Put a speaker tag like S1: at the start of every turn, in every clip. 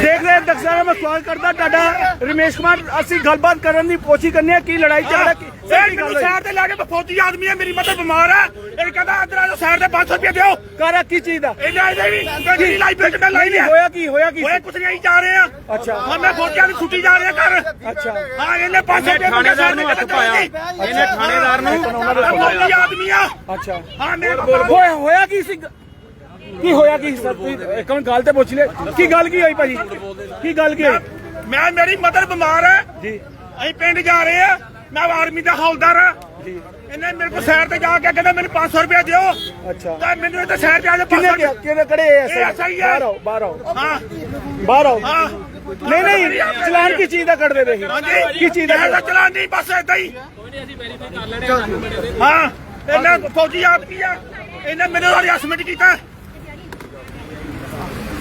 S1: ਦੇਖ ਰਹੇ ਦਰਸ਼ਕਾਂ ਦਾ ਮੈਂ ਸਵਾਗਤ ਕਰਦਾ ਤੁਹਾਡਾ। ਰਮੇਸ਼ ਕੁਮਾਰ ਅਸੀਂ ਗੱਲਬਾਤ ਕਰਨ ਦੀ ਕੋਸ਼ਿਸ਼ ਕਰਨੇ ਆ ਕੀ ਲੜਾਈ ਝਗੜਾ ਕੀ
S2: ਇਹ
S1: ਸਹੀ ਗੱਲ ਹੈ।
S2: ਸਾਈਡ ਤੇ ਲਾ ਕੇ ਫੌਜੀ ਆਦਮੀ ਹੈ ਮੇਰੀ ਮਦਰ ਬਿਮਾਰ ਹੈ। ਇਹ ਕਹਿੰਦਾ ਅੰਦਰ ਆ ਜਾਓ ਸਾਈਡ ਤੇ 500 ਰੁਪਏ ਦਿਓ।
S1: ਕਾਰਾ ਕੀ ਚੀਜ਼ ਦਾ?
S2: ਇਹ ਦੇ ਵੀ ਗੱਡੀ ਲਾਈ ਪੇਟ ਮੈਂ ਲਾਈ ਲਿਆ
S1: ਹੋਇਆ ਕੀ ਹੋਇਆ ਕੀ
S2: ਹੋਏ ਕੁਛ ਨਹੀਂ ਜਾ ਰਹੇ ਆ
S1: ਅੱਛਾ।
S2: ਹਾਂ ਮੈਂ ਫੌਜੀਆਂ ਦੀ ਛੁੱਟੀ ਜਾ ਰਿਹਾ ਕਰ
S1: ਅੱਛਾ।
S2: ਹਾਂ ਇਹਨੇ 500 ਰੁਪਏ
S3: ਥਾਣੇਦਾਰ ਨੂੰ ਹੱਥ ਪਾਇਆ। ਇਹਨੇ ਥਾਣੇਦਾਰ ਨੂੰ
S2: ਫੌਜੀ ਆਦਮੀ ਆ
S1: ਅੱਛਾ।
S2: ਹਾਂ ਮੈਂ
S1: ਹੋਇਆ ਹੋਇਆ ਕੀ ਸੀ? ਕੀ ਹੋਇਆ ਕੀ ਸਰ? ਤੁਸੀਂ ਇੱਕ ਮਿੰਟ ਗੱਲ ਤੇ ਪੁੱਛ ਲੈ ਕੀ ਗੱਲ ਕੀ ਹੋਈ ਭਾਜੀ? ਕੀ ਗੱਲ ਕੀ ਹੋਈ?
S2: ਮੈਂ ਮੇਰੀ ਮਦਰ ਬਿਮਾਰ ਹੈ।
S1: ਜੀ।
S2: ਅਸੀਂ ਪਿੰਡ ਜਾ ਰਹੇ ਆ ਮੈਂ ਆਰਮੀ ਦਾ ਹੌਲਦਾਰ ਆ
S1: ਜੀ।
S2: ਇਹਨੇ ਮੇਰੇ ਕੋਲ ਸਾਈਡ ਤੇ ਜਾ ਕੇ ਕਹਿੰਦਾ ਮੈਨੂੰ 500 ਰੁਪਏ ਦਿਓ।
S1: ਅੱਛਾ।
S2: ਤਾਂ ਮੈਨੂੰ ਤੇ ਆ ਜਾ
S1: ਕਿੰਨੇ
S2: 500
S1: ਕਿਹਾ ਕਿਹੜੇ ਕਿਹੜੇ ਐਸੇ
S2: ਇਹ SI ਹੈ।
S1: ਬਾਹਰ ਆਓ ਬਾਹਰ ਆਓ।
S2: ਹਾਂ।
S1: ਬਾਹਰ ਆਓ।
S2: ਹਾਂ।
S1: ਨਹੀਂ ਨਹੀਂ ਚਲਾਨ ਕੀ ਚੀਜ਼ ਦਾ ਕੱਢਦੇ
S2: ਹਾਂਜੀ।
S1: ਕੀ ਚੀਜ਼ ਦਾ
S2: ਚਲਾਨ ਨਹੀਂ ਬਸ ਏਦਾਂ ਹੀ। ਹਾਂ। ਇਹਨਾਂ ਫੌਜੀ ਆਦਮੀ ਆ। ਇਹਨੇ ਮੇਰੇ ਨਾਲ ਹਰਾਸਮੈਂਟ ਕੀਤਾ।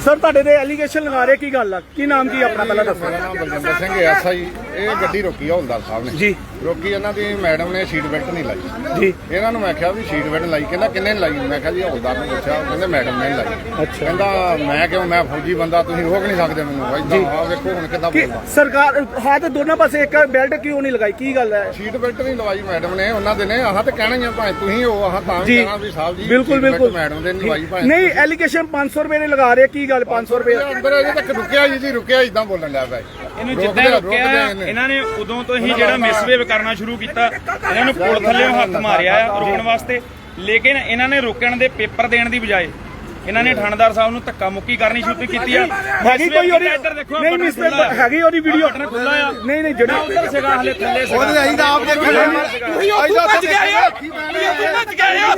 S1: ਸਰ ਤੁਹਾਡੇ ਦੇ ਐਲੀਗੇਸ਼ਨ ਲਗਾ ਰਹੇ ਕੀ ਗੱਲ ਆ? ਕੀ ਨਾਮ ਕੀ ਆਪਣਾ? ਪਹਿਲਾਂ ਦੱਸੋ।
S4: ਮੇਰਾ ਨਾਮ ਬਲਜਿੰਦਰ ਸਿੰਘ ਐਸਆਈ ਇਹ ਗੱਡੀ ਰੋਕੀ ਆ ਹੌਲਦਾਰ ਸਾਹਿਬ ਨੇ।
S1: ਜੀ।
S4: ਰੋਕੀ ਇਹਨਾਂ ਦੀ ਮੈਡਮ ਨੇ ਸੀਟ ਬੈਲਟ ਨਹੀਂ ਲਾਈ।
S1: ਜੀ।
S4: ਇਹਨਾਂ ਨੂੰ ਮੈਂ ਕਿਹਾ ਵੀ ਸੀਟ ਬੈਲਟ ਲਾਈ ਕਹਿੰਦਾ ਕਿੰਨੇ ਨੇ ਲਾਈ? ਮੈਂ ਕਿਹਾ ਜੀ ਹੌਲਦਾਰ ਨੂੰ ਪੁੱਛਿਆ ਕਹਿੰਦੇ ਮੈਡਮ ਨੇ ਲਾਈ।
S1: ਅੱਛਾ।
S4: ਕਹਿੰਦਾ ਮੈਂ ਕਿਉਂ ਮੈਂ ਫੌਜੀ ਬੰਦਾ ਤੁਸੀਂ ਰੋਕ ਨਹੀਂ ਸਕਦੇ ਮੈਨੂੰ। ਇਦਾਂ ਆ ਵੇਖੋ ਹੁਣ ਕਿੱਦਾਂ ਬੋਲਦਾ।
S1: ਸਰਕਾਰ ਹੈ ਤਾਂ ਦੋਨਾਂ ਪਾਸੇ ਇੱਕ ਬੈਲਟ ਕਿਉਂ ਨਹੀਂ ਲਗਾਈ? ਕੀ ਗੱਲ ਹੈ?
S4: ਸੀਟ ਬੈਲਟ ਨਹੀਂ ਲਵਾਈ ਮੈਡਮ ਨੇ ਉਹਨਾਂ ਦੇ ਨੇ। ਆਹ ਤੇ ਕਹਿਣਾ ਹੀ ਆ ਭਾਵੇਂ ਤੁਸੀਂ ਹੋ ਆਹ ਤਾਂ ਵੀ
S1: ਜੀ।
S4: ਕਹਿਣਾ ਵੀ ਸਾਹਿਬ ਜੀ
S1: ਬਿਲਕੁਲ ਬਿਲਕੁਲ।
S4: ਮੈਡਮ ਦੇ ਨਹੀਂ ਲਵਾਈ ਭਾਵੇਂ
S1: ਨਹੀਂ ਐਲੀਗੇਸ਼ਨ 500 ਰੁਪਏ ਦੇ ਲਗਾ ਰਹੇ ਕੀ ਗੱਲ 500 ਰੁਪਏ।
S4: ਅੰਦਰ ਅਜੇ ਤੱਕ ਰੁਕਿਆ ਜੀ ਜੀ ਰੁਕਿਆ ਇਦਾਂ ਬੋਲਣ ਲੱਗ ਪਿਆ
S3: ਇਹਨੂੰ ਜਿੱਦਾਂ ਰੋਕਿਆ।
S4: ਇਹਨਾਂ।
S3: ਨੇ ਉਦੋਂ ਤੋਂ ਹੀ ਜਿਹੜਾ ਮਿਸਵੇਵ ਕਰਨਾ ਸ਼ੁਰੂ ਕੀਤਾ ਇਹਨਾਂ ਨੂੰ ਪੁਲ ਥੱਲੇ ਹੱਥ ਮਾਰਿਆ ਆ ਰੋਕਣ ਵਾਸਤੇ। ਲੇਕਿਨ ਇਹਨਾਂ ਨੇ ਰੋਕਣ ਦੇ ਪੇਪਰ ਦੇਣ ਦੀ ਬਜਾਏ ਇਹਨਾਂ ਨੇ ਥਾਣੇਦਾਰ ਸਾਹਿਬ ਨੂੰ ਧੱਕਾ ਮੁੱਕੀ ਕਰਨੀ ਸ਼ੁਰੂ ਕੀਤੀ ਆ।
S1: ਹੈਗੀ ਕੋਈ ਉਹਦੀ
S3: ਇੱਧਰ ਦੇਖੋ
S1: ਨਹੀਂ
S3: ਬਟਨ
S1: ਮਿਸ
S3: ਖੁੱਲ੍ਹਾ ਆ।
S1: ਹੈਗੀ ਉਹਦੀ ਵੀਡੀਓ
S3: ਬਟਨ ਖੁੱਲ੍ਹਾ ਆ।
S1: ਨਹੀਂ ਨਹੀਂ ਜਿਹੜਾ
S3: ਉੱਧਰ ਸੀਗਾ ਹਲੇ ਥੱਲੇ ਸੀਗਾ।
S4: ਉਹਦੇ ਅਸੀਂ ਤਾਂ ਆਪ ਦੇਖਣ
S2: ਤੁਸੀਂ ਉੱਥੋਂ ਭੱਜ ਗਏ ਆ। ਤੁਸੀਂ ਭੱਜ ਗਏ ਆ।